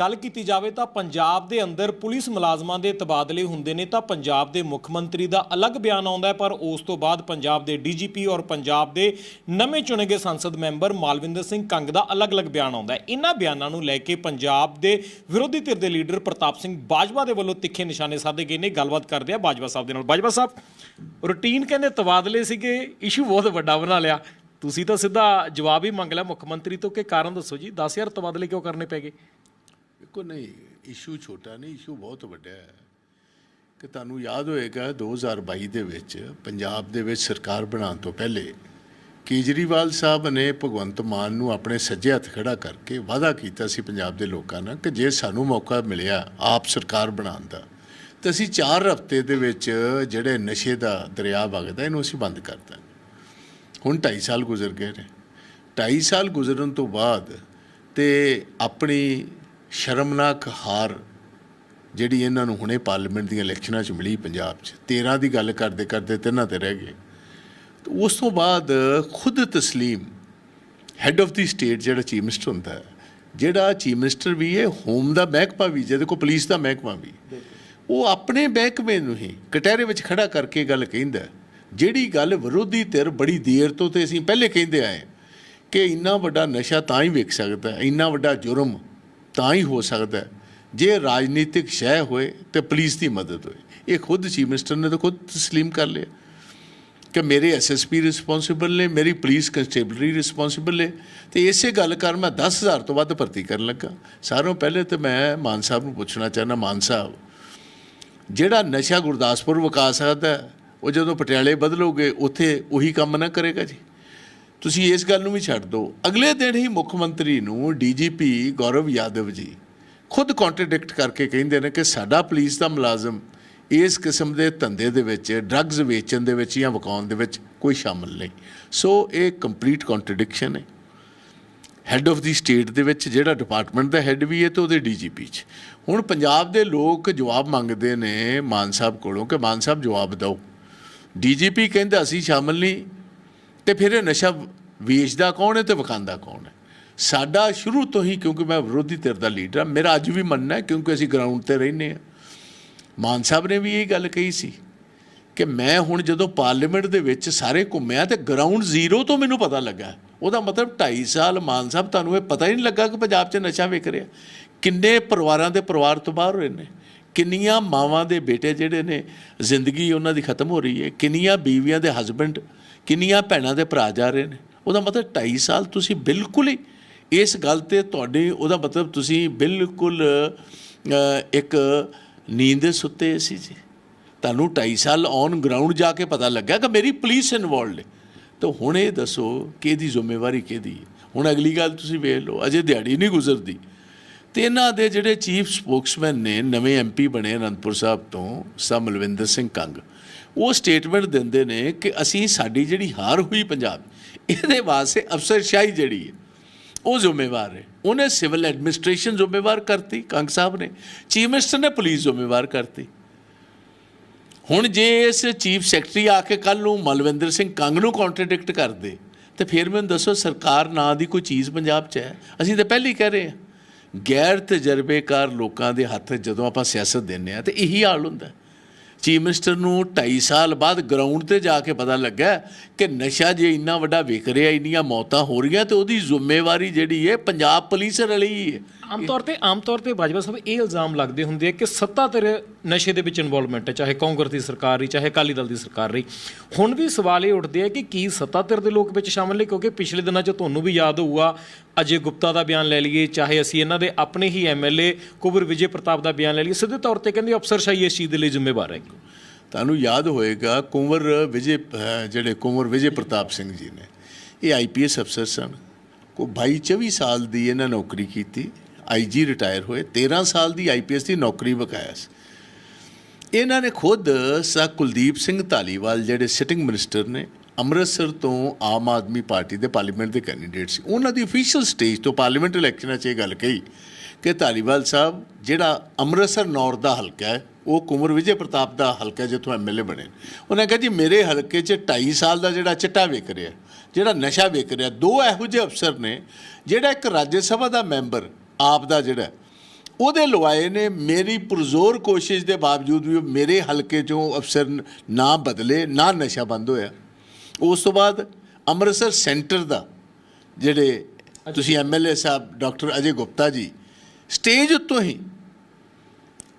ਗੱਲ ਕੀਤੀ ਜਾਵੇ ਤਾਂ ਪੰਜਾਬ ਦੇ ਅੰਦਰ ਪੁਲਿਸ ਮੁਲਾਜ਼ਮਾਂ ਦੇ ਤਬਾਦਲੇ ਹੁੰਦੇ ਨੇ ਤਾਂ ਪੰਜਾਬ ਦੇ ਮੁੱਖ ਮੰਤਰੀ ਦਾ ਅਲੱਗ ਬਿਆਨ ਆਉਂਦਾ ਹੈ, ਪਰ ਉਸ ਤੋਂ ਬਾਅਦ ਪੰਜਾਬ ਦੇ ਡੀਜੀਪੀ ਔਰ ਪੰਜਾਬ ਦੇ ਨਵੇਂ ਚੁਣੇ ਗਏ ਸੰਸਦ ਮੈਂਬਰ ਮਾਲਵਿੰਦਰ ਸਿੰਘ ਕੰਗ ਦਾ ਅਲੱਗ-ਅਲੱਗ ਬਿਆਨ ਆਉਂਦਾ ਹੈ। ਇਹਨਾਂ ਬਿਆਨਾਂ ਨੂੰ ਲੈ ਕੇ ਪੰਜਾਬ ਦੇ ਵਿਰੋਧੀ ਧਿਰ ਦੇ ਲੀਡਰ ਪ੍ਰਤਾਪ ਸਿੰਘ ਬਾਜਵਾ ਦੇ ਵੱਲੋਂ ਤਿੱਖੇ ਨਿਸ਼ਾਨੇ ਸਾਧੇ ਗਏ ਨੇ। ਗੱਲਬਾਤ ਕਰਦੇ ਆ ਬਾਜਵਾ ਸਾਹਿਬ ਦੇ ਨਾਲ। ਬਾਜਵਾ ਸਾਹਿਬ, ਰੂਟੀਨ ਕਹਿੰਦੇ ਤਬਾਦਲੇ ਸੀਗੇ, ਇਸ਼ੂ ਬਹੁਤ ਵੱਡਾ ਬਣਾ ਲਿਆ। ਤੁਸੀਂ ਤਾਂ ਸਿੱਧਾ ਜਵਾਬ ਹੀ ਮੰਗ ਲਿਆ ਮੁੱਖ ਮੰਤਰੀ ਤੋਂ ਕਿ ਕਾਰਨ ਦੱਸੋ ਜੀ। 10000 ਤਬਾਦਲੇ ਕਿਉਂ ਕਰਨੇ ਪੈ ਗਏ? ਦੇਖੋ ਨਹੀਂ ਇਸ਼ੂ ਛੋਟਾ ਨਹੀਂ ਇਸ਼ੂ ਬਹੁਤ ਵੱਡਾ ਹੈ। ਕਿ ਤੁਹਾਨੂੰ ਯਾਦ ਹੋਏਗਾ 2022 ਦੇ ਵਿੱਚ ਪੰਜਾਬ ਦੇ ਵਿੱਚ ਸਰਕਾਰ ਬਣਾਉਣ ਤੋਂ ਪਹਿਲੇ ਕੇਜਰੀਵਾਲ ਸਾਹਿਬ ਨੇ ਭਗਵੰਤ ਮਾਨ ਨੂੰ ਆਪਣੇ ਸੱਜੇ ਹੱਥ ਖੜਾ ਕਰਕੇ ਵਾਅਦਾ ਕੀਤਾ ਸੀ ਪੰਜਾਬ ਦੇ ਲੋਕਾਂ ਨਾਲ ਕਿ ਜੇ ਸਾਨੂੰ ਮੌਕਾ ਮਿਲਿਆ ਆਪ ਸਰਕਾਰ ਬਣਾਉਣ ਦਾ, ਤਾਂ ਅਸੀਂ 4 ਹਫ਼ਤੇ ਦੇ ਵਿੱਚ ਜਿਹੜੇ ਨਸ਼ੇ ਦਾ ਦਰਿਆ ਵਗਦਾ, ਇਹਨੂੰ ਅਸੀਂ ਬੰਦ ਕਰ ਦਾਂਗੇ। ਹੁਣ 2.5 ਸਾਲ ਗੁਜ਼ਰ ਗਏ ਨੇ। 2.5 ਸਾਲ ਗੁਜ਼ਰਨ ਤੋਂ ਬਾਅਦ ਤੇ ਆਪਣੀ ਸ਼ਰਮਨਾਕ ਹਾਰ ਜਿਹੜੀ ਇਹਨਾਂ ਨੂੰ ਹੁਣੇ ਪਾਰਲੀਮੈਂਟ ਦੀਆਂ ਇਲੈਕਸ਼ਨਾਂ 'ਚ ਮਿਲੀ ਪੰਜਾਬ 'ਚ 13 ਦੀ ਗੱਲ ਕਰਦੇ ਕਰਦੇ ਤਿੰਨਾਂ ਤੇ ਰਹਿ ਗਏ। ਤੇ ਉਸ ਤੋਂ ਬਾਅਦ ਖੁਦ ਤਸਲੀਮ ਹੈੱਡ ਆਫ ਦੀ ਸਟੇਟ ਜਿਹੜਾ ਚੀਫ ਮਿਨਿਸਟਰ ਹੁੰਦਾ ਹੈ, ਜਿਹੜਾ ਚੀਫ ਮਿਨਿਸਟਰ ਵੀ ਹੈ ਹੋਮ ਦਾ ਮਹਿਕਮਾ ਵੀ, ਜਿਹਦੇ ਕੋਲ ਪੁਲਿਸ ਦਾ ਮਹਿਕਮਾ ਵੀ। ਉਹ ਆਪਣੇ ਮਹਿਕਮੇ ਨੂੰ ਹੀ ਕਟਹਿਰੇ ਵਿੱਚ ਖੜਾ ਕਰਕੇ ਗੱਲ ਕਹਿੰਦਾ ਜਿਹੜੀ ਗੱਲ ਵਿਰੋਧੀ ਧਿਰ ਬੜੀ ਦੇਰ ਤੋਂ ਤੇ ਅਸੀਂ ਪਹਿਲੇ ਕਹਿੰਦੇ ਆਏ ਕਿ ਇੰਨਾ ਵੱਡਾ ਨਸ਼ਾ ਤਾਂ ਹੀ ਵਿਕ ਸਕਦਾ ਇੰਨਾ ਵੱਡਾ ਜੁਰਮ ਤਾਂ ਹੀ ਹੋ ਸਕਦਾ ਜੇ ਰਾਜਨੀਤਿਕ ਸ਼ੈ ਹੋਏ ਤੇ ਪੁਲਿਸ ਦੀ ਮਦਦ ਹੋਏ। ਇਹ ਖੁਦ ਚੀਫ ਮਿਨਿਸਟਰ ਨੇ ਤਾਂ ਖੁਦ ਤਸਲੀਮ ਕਰ ਲਿਆ। ਕਿ ਮੇਰੇ ਐਸਐਸਪੀ ਰਿਸਪੌਂਸਿਬਲ ਨੇ, ਮੇਰੀ ਪੁਲਿਸ ਕਨਸਟੇਬਲਰੀ ਰਿਸਪੌਂਸਿਬਲ ਨੇ। ਤੇ ਇਸੇ ਗੱਲ ਕਰ ਮੈਂ 10000 ਤੋਂ ਵੱਧ ਭਰਤੀ ਕਰਨ ਲੱਗਾ। ਸਾਰਿਆਂ ਪਹਿਲੇ ਤੇ ਮੈਂ ਮਾਨ ਸਾਹਿਬ ਨੂੰ ਪੁੱਛਣਾ ਚਾਹੁੰਦਾ, ਮਾਨ ਸਾਹਿਬ, ਜਿਹੜਾ ਨਸ਼ਾ ਗੁਰਦਾਸਪੁਰ ਵਿਕਾ ਸਕਦਾ ਉਹ ਜਦੋਂ ਪਟਿਆਲੇ ਬਦਲੋਗੇ, ਉੱਥੇ ਉਹੀ ਕੰਮ ਨਾ ਕਰੇਗਾ ਜੀ? ਤੁਸੀਂ ਇਸ ਗੱਲ ਨੂੰ ਵੀ ਛੱਡ ਦਿਓ। ਅਗਲੇ ਦਿਨ ਹੀ ਮੁੱਖ ਮੰਤਰੀ ਨੂੰ ਡੀਜੀਪੀ ਗੌਰਵ ਯਾਦਵ ਜੀ ਖੁਦ ਕੰਟਰਡਿਕਟ ਕਰਕੇ ਕਹਿੰਦੇ ਨੇ ਕਿ ਸਾਡਾ ਪੁਲਿਸ ਦਾ ਮੁਲਾਜ਼ਮ ਇਸ ਕਿਸਮ ਦੇ ਧੰਦੇ ਦੇ ਵਿੱਚ ਡਰੱਗਸ ਵੇਚਣ ਦੇ ਵਿੱਚ ਜਾਂ ਵਕਾਉਣ ਦੇ ਵਿੱਚ ਕੋਈ ਸ਼ਾਮਲ ਨਹੀਂ। ਸੋ ਇਹ ਕੰਪਲੀਟ ਕੰਟਰਡਿਕਸ਼ਨ ਹੈ। ਹੈੱਡ ਆਫ ਦੀ ਸਟੇਟ ਦੇ ਵਿੱਚ ਜਿਹੜਾ ਡਿਪਾਰਟਮੈਂਟ ਦਾ ਹੈੱਡ ਵੀ ਹੈ ਤੇ ਉਹਦੇ ਡੀਜੀਪੀ ਚ। ਹੁਣ ਪੰਜਾਬ ਦੇ ਲੋਕ ਜਵਾਬ ਮੰਗਦੇ ਨੇ ਮਾਨ ਸਾਹਿਬ ਕੋਲੋਂ ਕਿ ਮਾਨ ਸਾਹਿਬ ਜਵਾਬ ਦਿਓ। ਡੀਜੀਪੀ ਕਹਿੰਦਾ ਅਸੀਂ ਸ਼ਾਮਲ ਨਹੀਂ ਤੇ ਫਿਰ ਇਹ ਨਸ਼ਾ ਵੇਚਦਾ ਕੌਣ ਹੈ ਤੇ ਵਿਕਾਉਂਦਾ ਕੌਣ ਹੈ? ਸਾਡਾ ਸ਼ੁਰੂ ਤੋਂ ਹੀ ਕਿਉਂਕਿ ਮੈਂ ਵਿਰੋਧੀ ਧਿਰ ਦਾ ਲੀਡਰ ਹਾਂ, ਮੇਰਾ ਅੱਜ ਵੀ ਮੰਨਣਾ ਹੈ ਕਿਉਂਕਿ ਅਸੀਂ ਗਰਾਊਂਡ ਤੇ ਰਹਿੰਦੇ ਹਾਂ। ਮਾਨ ਸਾਹਿਬ ਨੇ ਵੀ ਇਹ ਗੱਲ ਕਹੀ ਸੀ ਕਿ ਮੈਂ ਹੁਣ ਜਦੋਂ ਪਾਰਲੀਮੈਂਟ ਦੇ ਵਿੱਚ ਸਾਰੇ ਘੁੰਮਿਆ ਤੇ ਗਰਾਊਂਡ ਜ਼ੀਰੋ ਤੋਂ ਮੈਨੂੰ ਪਤਾ ਲੱਗਾ। ਉਹਦਾ ਮਤਲਬ 2.5 ਸਾਲ ਮਾਨ ਸਾਹਿਬ ਤੁਹਾਨੂੰ ਇਹ ਪਤਾ ਹੀ ਨਹੀਂ ਲੱਗਾ ਕਿ ਪੰਜਾਬ 'ਚ ਨਸ਼ਾ ਵਿਕ ਰਿਹਾ। ਕਿੰਨੇ ਪਰਿਵਾਰਾਂ ਦੇ ਪਰਿਵਾਰ ਤੋਂ ਬਾਹਰ ਹੋਏ ਨੇ, ਕਿੰਨੀਆਂ ਮਾਵਾਂ ਦੇ ਬੇਟੇ ਜਿਹੜੇ ਨੇ, ਜ਼ਿੰਦਗੀ ਉਹਨਾਂ ਦੀ ਖਤਮ ਹੋ ਰਹੀ ਹੈ, ਕਿੰਨੀਆਂ ਬੀਵੀਆਂ ਦੇ ਹਸਬੰਡ ਕਿੰਨੀਆਂ ਭੈਣਾਂ ਦੇ ਭਰਾ ਜਾ ਰਹੇ ਨੇ? ਉਹਦਾ ਮਤਲਬ 2.5 ਸਾਲ ਤੁਸੀਂ ਬਿਲਕੁਲ ਹੀ ਇਸ ਗੱਲ ਤੇ ਤੁਹਾਡੀ, ਉਹਦਾ ਮਤਲਬ ਤੁਸੀਂ ਬਿਲਕੁਲ ਇੱਕ ਨੀਂਦ ਦੇ ਸੁੱਤੇ ਸੀ ਜੀ। ਤੁਹਾਨੂੰ 2.5 ਸਾਲ ਔਨ ਗਰਾਊਂਡ ਜਾ ਕੇ ਪਤਾ ਲੱਗਾ ਕਿ ਮੇਰੀ ਪੁਲਿਸ ਇਨਵੋਲਡ ਹੈ। ਤਾਂ ਹੁਣ ਇਹ ਦੱਸੋ ਕਿ ਇਹਦੀ ਜ਼ਿੰਮੇਵਾਰੀ ਕਿਹਦੀ ਹੈ? ਹੁਣ ਅਗਲੀ ਗੱਲ ਤੁਸੀਂ ਵੇਖ ਲਓ, ਅਜੇ ਦਿਹਾੜੀ ਨਹੀਂ ਗੁਜ਼ਰਦੀ। ਤੇ ਇਹਨਾਂ ਦੇ ਜਿਹੜੇ ਚੀਫ ਸਪੋਕਸਮੈਨ ਨੇ, ਨਵੇਂ ਐਮਪੀ ਬਣੇ ਅਨੰਦਪੁਰ ਸਾਹਿਬ ਤੋਂ ਸਾ ਮਲਵਿੰਦਰ ਸਿੰਘ ਕੰਗ। ਉਹ ਸਟੇਟਮੈਂਟ ਦਿੰਦੇ ਨੇ ਕਿ ਅਸੀਂ ਸਾਡੀ ਜਿਹੜੀ ਹਾਰ ਹੋਈ ਪੰਜਾਬ, ਇਹਦੇ ਵਾਸਤੇ ਅਫਸਰਸ਼ਾਹੀ ਜਿਹੜੀ ਹੈ, ਉਹ ਜ਼ਿੰਮੇਵਾਰ ਹੈ। ਉਹਨੇ ਸਿਵਲ ਐਡਮਿਨਿਸਟ੍ਰੇਸ਼ਨ ਜ਼ਿੰਮੇਵਾਰ ਕਰਤੀ, ਕੰਗ ਸਾਹਿਬ ਨੇ। ਚੀਫ ਮਿਨਿਸਟਰ ਨੇ ਪੁਲਿਸ ਜ਼ਿੰਮੇਵਾਰ ਕਰਤੀ। ਹੁਣ ਜੇ ਇਸ ਚੀਫ ਸੈਕਟਰੀ ਆ ਕੇ ਕੱਲ ਨੂੰ ਮਲਵਿੰਦਰ ਸਿੰਘ ਕੰਗ ਨੂੰ ਕੰਟਰਡਿਕਟ ਕਰਦੇ, ਤੇ ਫਿਰ ਮੈਨੂੰ ਦੱਸੋ ਸਰਕਾਰ ਨਾਂ ਦੀ ਕੋਈ ਚੀਜ਼ ਪੰਜਾਬ 'ਚ ਹੈ? ਅਸੀਂ ਤਾਂ ਪਹਿਲੀ ਕਹਿ ਰਹੇ ਹਾਂ। ਗੈਰ ਤਜਰਬੇਕਾਰ ਲੋਕਾਂ ਦੇ ਹੱਥ ਜਦੋਂ ਆਪਾਂ ਸਿਆਸਤ ਦਿੰਨੇ ਆ ਤੇ ਇਹੀ ਹਾਲ ਹੁੰਦਾ। ਚੀਫ ਮਿਨਿਸਟਰ ਨੂੰ 2.5 ਸਾਲ ਬਾਅਦ ਗਰਾਊਂਡ ਤੇ ਜਾ ਕੇ ਪਤਾ ਲੱਗਾ ਕਿ ਨਸ਼ਾ ਜੇ ਇੰਨਾ ਵੱਡਾ ਵਿਕ ਰਿਹਾ, ਇੰਨੀਆਂ ਮੌਤਾਂ ਹੋ ਰਹੀਆਂ ਤੇ ਉਹਦੀ ਜ਼ਿੰਮੇਵਾਰੀ ਜਿਹੜੀ ਹੈ ਪੰਜਾਬ ਪੁਲਿਸ ਰਲੀ ਹੈ। ਆਮ ਤੌਰ ਤੇ, ਆਮ ਤੌਰ ਤੇ ਬਾਜਵਾ ਸਾਹਿਬ, ਇਹ ਇਲਜ਼ਾਮ ਲੱਗਦੇ ਹੁੰਦੇ ਆ ਕਿ ਸੱਤਾ ਤੇਰੇ ਨਸ਼ੇ ਦੇ ਵਿੱਚ ਇਨਵੋਲਵਮੈਂਟ ਹੈ, ਚਾਹੇ ਕਾਂਗਰਸ ਦੀ ਸਰਕਾਰ ਰਹੀ, ਚਾਹੇ ਅਕਾਲੀ ਦਲ ਦੀ ਸਰਕਾਰ ਰਹੀ। ਹੁਣ ਵੀ ਸਵਾਲ ਇਹ ਉੱਠਦੇ ਆ ਕਿ ਕੀ ਸੱਤਾ ਧਿਰ ਦੇ ਲੋਕ ਵਿੱਚ ਸ਼ਾਮਲ ਨੇ? ਕਿਉਂਕਿ ਪਿਛਲੇ ਦਿਨਾਂ 'ਚ ਤੁਹਾਨੂੰ ਵੀ ਯਾਦ ਹੋਊਗਾ, ਅਜੇ ਗੁਪਤਾ ਦਾ ਬਿਆਨ ਲੈ ਲਈਏ, ਚਾਹੇ ਅਸੀਂ ਇਹਨਾਂ ਦੇ ਆਪਣੇ ਹੀ ਐਮਐਲਏ ਕੁਬਰ ਵਿਜੇ ਪ੍ਰਤਾਪ ਦਾ ਬਿਆਨ ਲੈ ਲਈਏ। ਸਿੱਧੇ ਤੌਰ ਤੇ ਕਹਿੰਦੇ ਅਫਸਰਸ਼ਾਹੀ ਇਸ ਚੀਜ਼ ਦੇ ਲਈ ਜ਼ਿੰਮੇਵਾਰ ਹੈ। ਤੁਹਾਨੂੰ ਯਾਦ ਹੋਏਗਾ, ਕੁੰਵਰ ਵਿਜੇ ਜਿਹੜੇ ਕੁੰਵਰ ਵਿਜੇ ਪ੍ਰਤਾਪ ਸਿੰਘ ਜੀ ਨੇ, ਇਹ ਆਈਪੀਐਸ ਅਫਸਰ ਸਨ। ਕੋ 22 24 ਸਾਲ ਦੀ ਇਹਨਾਂ ਨੌਕਰੀ ਕੀਤੀ। ਆਈਜੀ ਰਿਟਾਇਰ ਹੋਏ 13 ਸਾਲ ਦੀ ਆਈਪੀਐਸ ਦੀ ਨੌਕਰੀ ਬਕਾਇਆ ਸੀ। ਇਹਨਾਂ ਨੇ ਖੁਦ ਸਾ ਕੁਲਦੀਪ ਸਿੰਘ ਧਾਲੀਵਾਲ, ਜਿਹੜੇ ਸਿਟਿੰਗ ਮਿਨਿਸਟਰ ਨੇ, ਅੰਮ੍ਰਿਤਸਰ ਤੋਂ ਆਮ ਆਦਮੀ ਪਾਰਟੀ ਦੇ ਪਾਰਲੀਮੈਂਟ ਦੇ ਕੈਂਡੀਡੇਟ ਸੀ। ਉਹਨਾਂ ਦੀ ਅਫੀਸ਼ੀਅਲ ਸਟੇਜ ਤੋਂ ਪਾਰਲੀਮੈਂਟ ਇਲੈਕਸ਼ਨਾਂ 'ਚ ਇਹ ਗੱਲ ਕਹੀ ਕਿ ਧਾਲੀਵਾਲ ਸਾਹਿਬ, ਜਿਹੜਾ ਅੰਮ੍ਰਿਤਸਰ ਨੌਰ ਦਾ ਹਲਕਾ ਹੈ, ਉਹ ਕੁੰਵਰ ਵਿਜੇ ਪ੍ਰਤਾਪ ਦਾ ਹਲਕਾ ਜਿੱਥੋਂ ਐਮਐਲਏ ਬਣੇ। ਉਹਨਾਂ ਕਿਹਾ ਜੀ, ਮੇਰੇ ਹਲਕੇ 'ਚ 2.5 ਸਾਲ ਦਾ ਜਿਹੜਾ ਚਿੱਟਾ ਵਿਕ ਰਿਹਾ, ਜਿਹੜਾ ਨਸ਼ਾ ਵਿਕ ਰਿਹਾ, ਦੋ ਇਹੋ ਜਿਹੇ ਅਫਸਰ ਨੇ, ਜਿਹੜਾ ਇੱਕ ਰਾਜ ਸਭਾ ਦਾ ਮੈਂਬਰ ਆਪ ਦਾ ਜਿਹੜਾ ਉਹਦੇ ਲਵਾਏ ਨੇ ਮੇਰੀ ਪੁਰਜ਼ੋਰ ਕੋਸ਼ਿਸ਼ ਦੇ ਬਾਵਜੂਦ ਵੀ ਉਹ ਮੇਰੇ ਹਲਕੇ ਚੋਂ ਅਫਸਰ ਨ- ਨਾ ਬਦਲੇ ਨਾ ਨਸ਼ਾ ਬੰਦ ਹੋਇਆ ਉਸ ਤੋਂ ਬਾਅਦ ਅੰਮ੍ਰਿਤਸਰ ਸੈਂਟਰ ਦਾ ਜਿਹੜੇ ਤੁਸੀਂ ਐਮਐਲਏ ਸਾਹਿਬ ਡਾਕਟਰ ਅਜੇ ਗੁਪਤਾ ਜੀ ਸਟੇਜ ਉੱਤੋਂ ਹੀ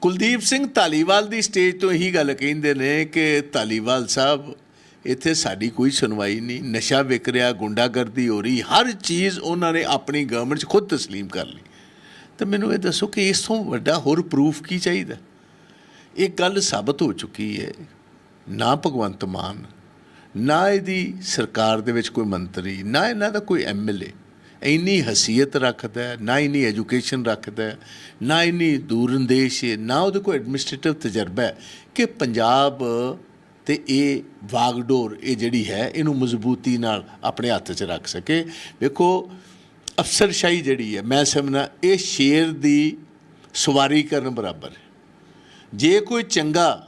ਕੁਲਦੀਪ ਸਿੰਘ ਧਾਲੀਵਾਲ ਦੀ ਸਟੇਜ ਤੋਂ ਇਹੀ ਗੱਲ ਕਹਿੰਦੇ ਨੇ ਕਿ ਧਾਲੀਵਾਲ ਸਾਹਿਬ ਇੱਥੇ ਸਾਡੀ ਕੋਈ ਸੁਣਵਾਈ ਨਹੀਂ ਨਸ਼ਾ ਵਿਕ ਰਿਹਾ ਗੁੰਡਾਗਰਦੀ ਹੋ ਰਹੀ ਹਰ ਚੀਜ਼ ਉਹਨਾਂ ਨੇ ਆਪਣੀ ਗਵਰਨਮੈਂਟ 'ਚ ਖੁਦ تسلیم ਕਰ ਲਈ ਤੇ ਮੈਨੂੰ ਇਹ ਦੱਸੋ ਕਿ ਇਸ ਤੋਂ ਵੱਡਾ ਹੋਰ ਪ੍ਰੂਫ ਕੀ ਚਾਹੀਦਾ? ਇਹ ਗੱਲ ਸਾਬਤ ਹੋ ਚੁੱਕੀ ਹੈ। ਨਾ ਭਗਵੰਤ ਮਾਨ ਨਾ ਇਹਦੀ ਸਰਕਾਰ ਦੇ ਵਿੱਚ ਕੋਈ ਮੰਤਰੀ ਨਾ ਇਹਨਾਂ ਦਾ ਕੋਈ ਐਮਐਲਏ ਇੰਨੀ ਹਸੀਅਤ ਰੱਖਦਾ ਨਾ ਇੰਨੀ ਐਜੂਕੇਸ਼ਨ ਰੱਖਦਾ ਨਾ ਇੰਨੀ ਦੂਰੰਦੇਸ਼ ਹੈ, ਨਾ ਉਹਦੇ ਕੋਲ ਐਡਮਿਨਿਸਟ੍ਰੇਟਿਵ ਤਜਰਬਾ ਹੈ ਕਿ ਪੰਜਾਬ ਤੇ ਇਹ ਵਾਗਡੋਰ ਇਹ ਜਿਹੜੀ ਹੈ ਇਹਨੂੰ ਮਜ਼ਬੂਤੀ ਨਾਲ ਆਪਣੇ ਹੱਥ 'ਚ ਰੱਖ ਸਕੇ। ਵੇਖੋ ਅਫਸਰਸ਼ਾਹੀ ਜਿਹੜੀ ਹੈ, ਮੈਂ ਸਮਝਣਾ ਇਹ ਸ਼ੇਰ ਦੀ ਸਵਾਰੀ ਕਰਨ ਬਰਾਬਰ ਹੈ। ਜੇ ਕੋਈ ਚੰਗਾ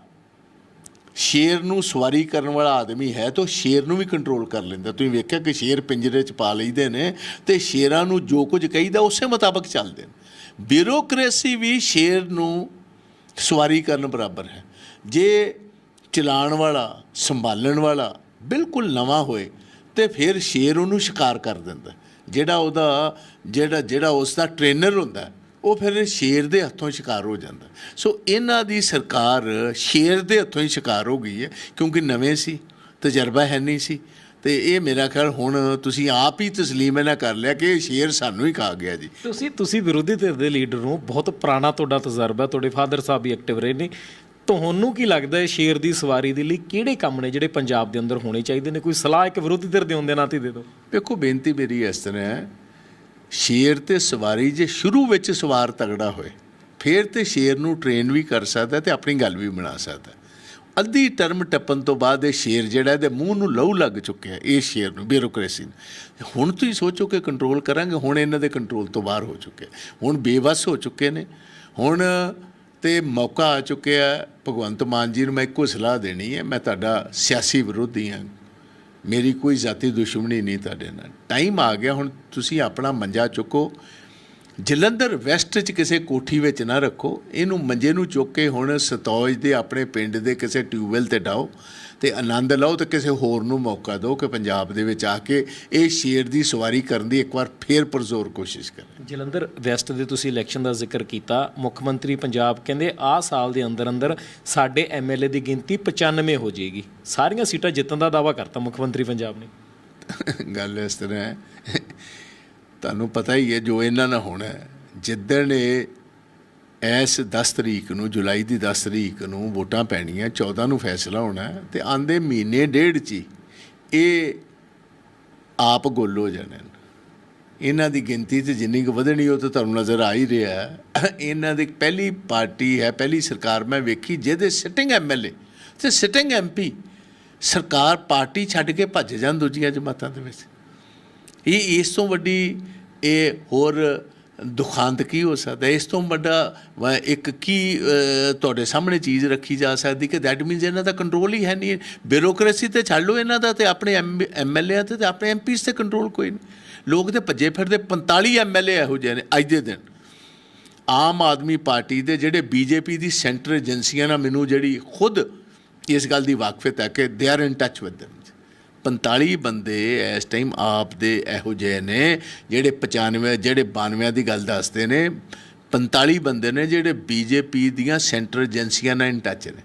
ਸ਼ੇਰ ਨੂੰ ਸਵਾਰੀ ਕਰਨ ਵਾਲਾ ਆਦਮੀ ਹੈ, ਤਾਂ ਉਹ ਸ਼ੇਰ ਨੂੰ ਵੀ ਕੰਟਰੋਲ ਕਰ ਲੈਂਦਾ। ਤੁਸੀਂ ਵੇਖਿਆ ਕਿ ਸ਼ੇਰ ਪਿੰਜਰੇ 'ਚ ਪਾ ਲਈਦੇ ਨੇ ਤੇ ਸ਼ੇਰਾਂ ਨੂੰ ਜੋ ਕੁਝ ਕਹੀਦਾ, ਉਸੇ ਮੁਤਾਬਕ ਚੱਲਦੇ ਨੇ। ਬਿਊਰੋਕ੍ਰੇਸੀ ਵੀ ਸ਼ੇਰ ਨੂੰ ਸਵਾਰੀ ਕਰਨ ਬਰਾਬਰ ਹੈ। ਜੇ ਚਲਾਉਣ ਵਾਲਾ, ਸੰਭਾਲਣ ਵਾਲਾ ਬਿਲਕੁਲ ਨਵਾਂ ਹੋਏ, ਤੇ ਫਿਰ ਸ਼ੇਰ ਉਹਨੂੰ ਸ਼ਿਕਾਰ ਕਰ ਦਿੰਦਾ। ਜਿਹੜਾ ਉਹਦਾ, ਜਿਹੜਾ ਜਿਹੜਾ ਉਸ ਦਾ ਟ੍ਰੇਨਰ ਹੁੰਦਾ, ਉਹ ਫਿਰ ਸ਼ੇਰ ਦੇ ਹੱਥੋਂ ਸ਼ਿਕਾਰ ਹੋ ਜਾਂਦਾ। ਸੋ ਇਹਨਾਂ ਦੀ ਸਰਕਾਰ ਸ਼ੇਰ ਦੇ ਹੱਥੋਂ ਹੀ ਸ਼ਿਕਾਰ ਹੋ ਗਈ ਹੈ, ਕਿਉਂਕਿ ਨਵੇਂ ਸੀ, ਤਜਰਬਾ ਹੈ ਨਹੀਂ ਸੀ। ਤੇ ਇਹ ਮੇਰਾ ਖਿਆਲ ਹੁਣ ਤੁਸੀਂ ਆਪ ਹੀ ਤਸਲੀਮ ਇਹਨਾਂ ਕਰ ਲਿਆ ਕਿ ਇਹ ਸ਼ੇਰ ਸਾਨੂੰ ਹੀ ਖਾ ਗਿਆ ਜੀ। ਤੁਸੀਂ ਤੁਸੀਂ ਵਿਰੋਧੀ ਧਿਰ ਦੇ ਲੀਡਰ ਹੋ, ਬਹੁਤ ਪੁਰਾਣਾ ਤੁਹਾਡਾ ਤਜਰਬਾ, ਤੁਹਾਡੇ ਫਾਦਰ ਸਾਹਿਬ ਵੀ ਐਕਟਿਵ ਰਹੇ ਨੇ। ਤੁਹਾਨੂੰ ਕੀ ਲੱਗਦਾ ਹੈ ਸ਼ੇਰ ਦੀ ਸਵਾਰੀ ਦੇ ਲਈ ਕਿਹੜੇ ਕੰਮ ਨੇ ਜਿਹੜੇ ਪੰਜਾਬ ਦੇ ਅੰਦਰ ਹੋਣੇ ਚਾਹੀਦੇ ਨੇ? ਕੋਈ ਸਲਾਹ ਇੱਕ ਵਿਰੋਧੀ ਧਿਰ ਦੇ ਹੁੰਦੇ ਨਾਤੇ ਦੇ ਦਿਓ। ਵੇਖੋ ਬੇਨਤੀ ਮੇਰੀ ਇਸ ਤਰ੍ਹਾਂ ਹੈ, ਸ਼ੇਰ ਤੇ ਸਵਾਰੀ ਜੇ ਸ਼ੁਰੂ ਵਿੱਚ ਸਵਾਰ ਤਗੜਾ ਹੋਏ, ਫਿਰ ਤੇ ਸ਼ੇਰ ਨੂੰ ਟ੍ਰੇਨ ਵੀ ਕਰ ਸਕਦਾ ਤੇ ਆਪਣੀ ਗੱਲ ਵੀ ਬਣਾ ਸਕਦਾ। ਅੱਧੀ ਟਰਮ ਟੱਪਣ ਤੋਂ ਬਾਅਦ ਇਹ ਸ਼ੇਰ ਜਿਹੜਾ ਇਹਦੇ ਮੂੰਹ ਨੂੰ ਲਹੂ ਲੱਗ ਚੁੱਕਿਆ ਇਹ ਸ਼ੇਰ ਨੂੰ ਬਿਊਰੋਕ੍ਰੇਸੀ ਨੂੰ। ਹੁਣ ਤੁਸੀਂ ਸੋਚੋ ਕਿ ਕੰਟਰੋਲ ਕਰਾਂਗੇ, ਹੁਣ ਇਹਨਾਂ ਦੇ ਕੰਟਰੋਲ ਤੋਂ ਬਾਹਰ ਹੋ ਚੁੱਕੇ ਹੁਣ ਬੇਵਸ ਹੋ ਚੁੱਕੇ ਨੇ, ਹੁਣ ਤੇ ਮੌਕਾ ਆ ਚੁੱਕਿਆ ਭਗਵੰਤ ਮਾਨ ਜੀ ਨੂੰ ਮੈਂ ਇੱਕੋ ਸਲਾਹ ਦੇਣੀ ਹੈ, ਮੈਂ ਤੁਹਾਡਾ ਸਿਆਸੀ ਵਿਰੋਧੀ ਹਾਂ। ਮੇਰੀ ਕੋਈ ਜ਼ਾਤੀ ਦੁਸ਼ਮਣੀ ਨਹੀਂ ਤੁਹਾਡੇ ਨਾਲ। ਟਾਈਮ ਆ ਗਿਆ, ਹੁਣ ਤੁਸੀਂ ਆਪਣਾ ਮੰਜਾ ਚੁੱਕੋ। ਜਲੰਧਰ ਵੈਸਟ 'ਚ ਕਿਸੇ ਕੋਠੀ ਵਿੱਚ ਨਾ ਰੱਖੋ ਇਹਨੂੰ ਮੰਜੇ ਨੂੰ ਚੁੱਕ ਕੇ ਹੁਣ ਸਤੌਜ ਦੇ ਆਪਣੇ ਪਿੰਡ ਦੇ ਕਿਸੇ ਟਿਊਬਵੈਲ ਤੇ ਡਾਓ ਤੇ ਆਨੰਦ ਲਓ ਤੇ ਕਿਸੇ ਹੋਰ ਨੂੰ ਮੌਕਾ ਦਿਓ ਕਿ ਪੰਜਾਬ ਦੇ ਵਿੱਚ ਆ ਕੇ ਇਹ ਸ਼ੇਰ ਦੀ ਸਵਾਰੀ ਕਰਨ ਦੀ ਇੱਕ ਵਾਰ ਫੇਰ ਪਰਜ਼ੋਰ ਕੋਸ਼ਿਸ਼ ਕਰੇ। ਜਲੰਧਰ ਵੈਸਟ ਦੇ ਤੁਸੀਂ ਇਲੈਕਸ਼ਨ ਦਾ ਜ਼ਿਕਰ ਕੀਤਾ ਮੁੱਖ ਮੰਤਰੀ ਪੰਜਾਬ ਕਹਿੰਦੇ ਆਹ ਸਾਲ ਦੇ ਅੰਦਰ ਅੰਦਰ ਸਾਡੇ ਐਮਐਲਏ ਦੀ ਗਿਣਤੀ 95 ਹੋ ਜਾਏਗੀ। ਸਾਰੀਆਂ ਸੀਟਾਂ ਜਿੱਤਣ ਦਾ ਦਾਵਾ ਕਰਤਾ ਮੁੱਖ ਮੰਤਰੀ ਪੰਜਾਬ ਨੇ। ਗੱਲ ਇਸ ਤਰ੍ਹਾਂ ਹੈ। ਤੁਹਾਨੂੰ ਪਤਾ ਹੀ ਹੈ ਜੋ ਇਹਨਾਂ ਨਾਲ ਹੋਣਾ ਹੈ। ਜਿੱਦਣ ਇਹ ਐਸ 10 ਤਰੀਕ ਨੂੰ, ਜੁਲਾਈ ਦੀ 10 ਤਰੀਕ ਨੂੰ ਵੋਟਾਂ ਪੈਣੀਆਂ 14 ਨੂੰ ਫੈਸਲਾ ਹੋਣਾ ਹੈ ਤੇ ਆਂਦੇ ਮਹੀਨੇ ਡੇਢ ਚ ਹੀ ਇਹ ਆਪ ਗੋਲ ਹੋ ਜਾਣੇ ਨੇ। ਇਹਨਾਂ ਦੀ ਗਿਣਤੀ ਤੇ ਜਿੰਨੀ ਕੁ ਵਧਣੀ ਉਹ ਤਾਂ ਤੁਹਾਨੂੰ ਨਜ਼ਰ ਆ ਹੀ ਰਿਹਾ ਇਹਨਾਂ ਦੀ ਪਹਿਲੀ ਪਾਰਟੀ ਹੈ, ਪਹਿਲੀ ਸਰਕਾਰ ਮੈਂ ਵੇਖੀ ਜਿਹਦੇ ਸਿਟਿੰਗ ਐਮਐਲਏ ਤੇ ਸਿਟਿੰਗ ਐਮਪੀ ਸਰਕਾਰ ਪਾਰਟੀ ਛੱਡ ਕੇ ਭੱਜ ਜਾਣ ਦੂਜੀਆਂ ਜਮਾਤਾਂ ਦੇ ਵਿੱਚ। ਇਹ ਇਸ ਤੋਂ ਵੱਡੀ ਇਹ ਹੋਰ ਦੁਖਾਂਤ ਕੀ ਹੋ ਸਕਦਾ ਇਸ ਤੋਂ ਵੱਡਾ ਇੱਕ ਕੀ ਤੁਹਾਡੇ ਸਾਹਮਣੇ ਚੀਜ਼ ਰੱਖੀ ਜਾ ਸਕਦੀ ਕਿ ਦੈਟ ਮੀਨਸ ਇਹਨਾਂ ਦਾ ਕੰਟਰੋਲ ਹੀ ਹੈ ਨਹੀਂ। ਬਿਊਰੋਕ੍ਰੇਸੀ ਤੇ ਛੱਡ ਲਓ ਇਹਨਾਂ ਦਾ ਤੇ ਆਪਣੇ ਐਮਐਲਏ ਤੇ ਤੇ ਆਪਣੇ ਐਮਪੀਸ ਤੇ ਕੰਟਰੋਲ ਕੋਈ ਨਹੀਂ। ਲੋਕ ਤੇ ਭੱਜੇ ਫਿਰਦੇ 45 ਐਮਐਲਏ ਇਹੋ ਜਿਹੇ ਨੇ ਅੱਜ ਦੇ ਦਿਨ। ਆਮ ਆਦਮੀ ਪਾਰਟੀ ਦੇ ਜਿਹੜੇ ਬੀਜੇਪੀ ਦੀ ਸੈਂਟਰ ਏਜੰਸੀਆਂ ਨਾਲ ਮੈਨੂੰ ਜਿਹੜੀ ਖੁਦ ਇਸ ਗੱਲ ਦੀ ਵਾਕਫਿਤ ਹੈ ਕਿ they are in touch with them 45 ਬੰਦੇ ਇਸ ਟਾਈਮ ਆਪ ਦੇ ਇਹੋ ਜਿਹੇ ਨੇ ਜਿਹੜੇ 95 ਜਿਹੜੇ 92 ਦੀ ਗੱਲ ਦੱਸਦੇ ਨੇ 45 ਬੰਦੇ ਨੇ ਜਿਹੜੇ ਬੀਜੇਪੀ ਦੀਆਂ ਸੈਂਟਰ ਏਜੰਸੀਆਂ ਨਾਲ ਇਨ ਟੱਚ ਨੇ।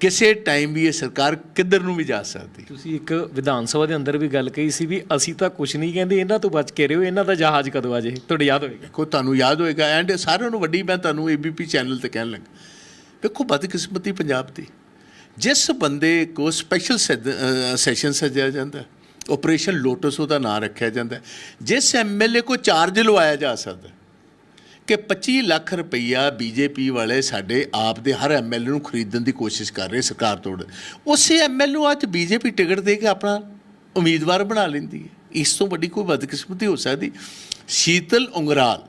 ਕਿਸੇ ਟਾਈਮ ਵੀ ਇਹ ਸਰਕਾਰ ਕਿੱਧਰ ਨੂੰ ਵੀ ਜਾ ਸਕਦੀ। ਤੁਸੀਂ ਇੱਕ ਵਿਧਾਨ ਸਭਾ ਦੇ ਅੰਦਰ ਵੀ ਗੱਲ ਕਹੀ ਸੀ ਵੀ ਅਸੀਂ ਤਾਂ ਕੁਝ ਨਹੀਂ ਕਹਿੰਦੇ ਇਹਨਾਂ ਤੋਂ ਬਚ ਕੇ ਰਹੋ ਇਹਨਾਂ ਦਾ ਜਹਾਜ਼ ਕਦੋਂ ਆ ਜੇ ਤੁਹਾਡੇ ਯਾਦ ਹੋਵੇਗਾ ਕੋ ਤੁਹਾਨੂੰ ਯਾਦ ਹੋਏਗਾ ਐਂਡ ਸਾਰਿਆਂ ਨੂੰ ਵੱਡੀ ਮੈਂ ਤੁਹਾਨੂੰ ਏਬੀਪੀ ਚੈਨਲ ਤੇ ਕਹਿਣ ਲੱਗਾ। ਵੇਖੋ ਬਦਕਿਸਮਤੀ ਪੰਜਾਬ ਦੀ। ਜਿਸ ਬੰਦੇ ਕੋ ਸਪੈਸ਼ਲ ਸੈਸ਼ਨ ਸੱਜਿਆ ਜਾਂਦਾ ਆਪਰੇਸ਼ਨ ਲੋਟਸ ਉਹਦਾ ਨਾਂ ਰੱਖਿਆ ਜਾਂਦਾ, ਜਿਸ ਐਮਐਲਏ ਕੋ ਚਾਰਜ ਲਵਾਇਆ ਜਾ ਸਕਦਾ, ਕਿ 25 ਲੱਖ ਰੁਪਈਆ ਬੀਜੇਪੀ ਵਾਲੇ ਸਾਡੇ ਆਪ ਦੇ ਹਰ ਐਮਐਲਏ ਨੂੰ ਖਰੀਦਣ ਦੀ ਕੋਸ਼ਿਸ਼ ਕਰ ਰਹੇ ਸਰਕਾਰ ਤੋੜ ਉਸੇ ਐਮਐਲਏ ਨੂੰ ਅੱਜ ਬੀਜੇਪੀ ਟਿਕਟ ਦੇ ਕੇ ਆਪਣਾ ਉਮੀਦਵਾਰ ਬਣਾ ਲੈਂਦੀ ਹੈ। ਇਸ ਤੋਂ ਵੱਡੀ ਕੋਈ ਬਦਕਿਸਮਤੀ ਹੋ ਸਕਦੀ। ਸ਼ੀਤਲ ਉਂਗਰਾਲ